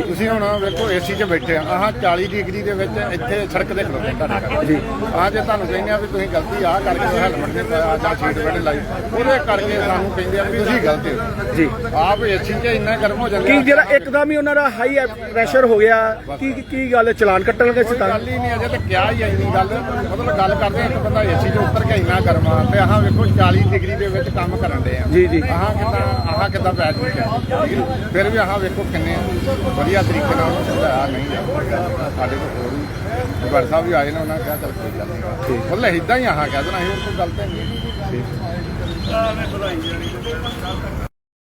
S8: ਤੁਸੀਂ ਹੁਣ ਵੇਖੋ ਏਸੀ 'ਚ ਬੈਠੇ ਆ। ਆਹ 40 ਡਿਗਰੀ ਦੇ ਵਿੱਚ ਇੱਥੇ ਸੜਕ ਤੇ ਖਲੋਤੇ ਤੁਹਾਡੇ ਜੀ। ਆਹ ਜੇ ਤੁਹਾਨੂੰ ਕਹਿੰਦੇ ਆ ਵੀ ਤੁਸੀਂ ਗਲਤੀ ਆਹ ਕਰਕੇ ਹੈਲਮਟ ਨਹੀਂ ਪਾਇਆ ਜਾਂ ਸੀਟ ਬੈਲਟ ਲਾਈ ਉਹਦੇ ਕਰਕੇ ਸਾਨੂੰ ਕਹਿੰਦੇ ਆ ਵੀ ਤੁਸੀਂ ਗਲਤ ਹੋ
S1: ਜੀ।
S8: ਆਪ ਏਸੀ 'ਚ ਇੰਨਾ ਗਰਮ ਹੋ ਜਾਂਦੇ
S1: ਕੀ
S8: ਆ।
S1: ਜਿਹੜਾ ਇੱਕਦਮ ਹੀ ਉਹਨਾਂ ਦਾ ਹਾਈ ਪ੍ਰੈਸ਼ਰ ਹੋ ਗਿਆ ਕੀ ਕੀ- ਕੀ ਗੱਲ ਚਲਾਨ ਕੱਟਣ ਤਾਂ?
S8: ਗੱਲ ਹੀ ਨਹੀਂ ਅਜੇ ਤੇ ਕਿਹਾ ਹੀ ਇੰਨੀ ਗੱਲ। ਮਤਲਬ ਗੱਲ ਕਰਦੇ ਇੱਕ ਬੰਦਾ ਏਸੀ 'ਚ ਉੱਤਰ ਕੇ ਇੰਨਾ ਗਰਮ ਆ ਤੇ ਆਹ ਵੇਖੋ 40 ਡਿਗਰੀ ਦੇ ਵਿੱਚ ਕੰਮ ਕਰਨ ਦੇ ਆ।
S1: ਜੀ, ਜੀ।
S8: ਆਹ ਕਿਦਾਂ ਆਹ ਕਿਦਾਂ ਬੈਠ ਗਿਆ ਫਿਰ? ਵੀ ਆਹ ਵੇਖੋ ਕਿੰਨੇ ਵਧੀਆ ਤਰੀਕੇ ਨਾਲ ਉਹਨੂੰ ਸਮਝਾਇਆ ਨਹੀਂ ਆ। ਸਾਡੇ ਕੋਲ ਹੋਰ ਵੀ ਗੜ ਸਾਹਿਬ ਵੀ ਆਏ ਨੇ ਉਹਨਾਂ ਨੇ ਕਿਹਾ ਚੱਲ ਕੋਈ ਗੱਲ ਨਹੀਂ। ਬੋਲੇ ਇਦਾਂ ਹੀ ਆਹ ਕਹਿ ਦੇਣਾ ਇਹ ਕੋਈ ਗੱਲ ਤਾਂ ਨਹੀਂ।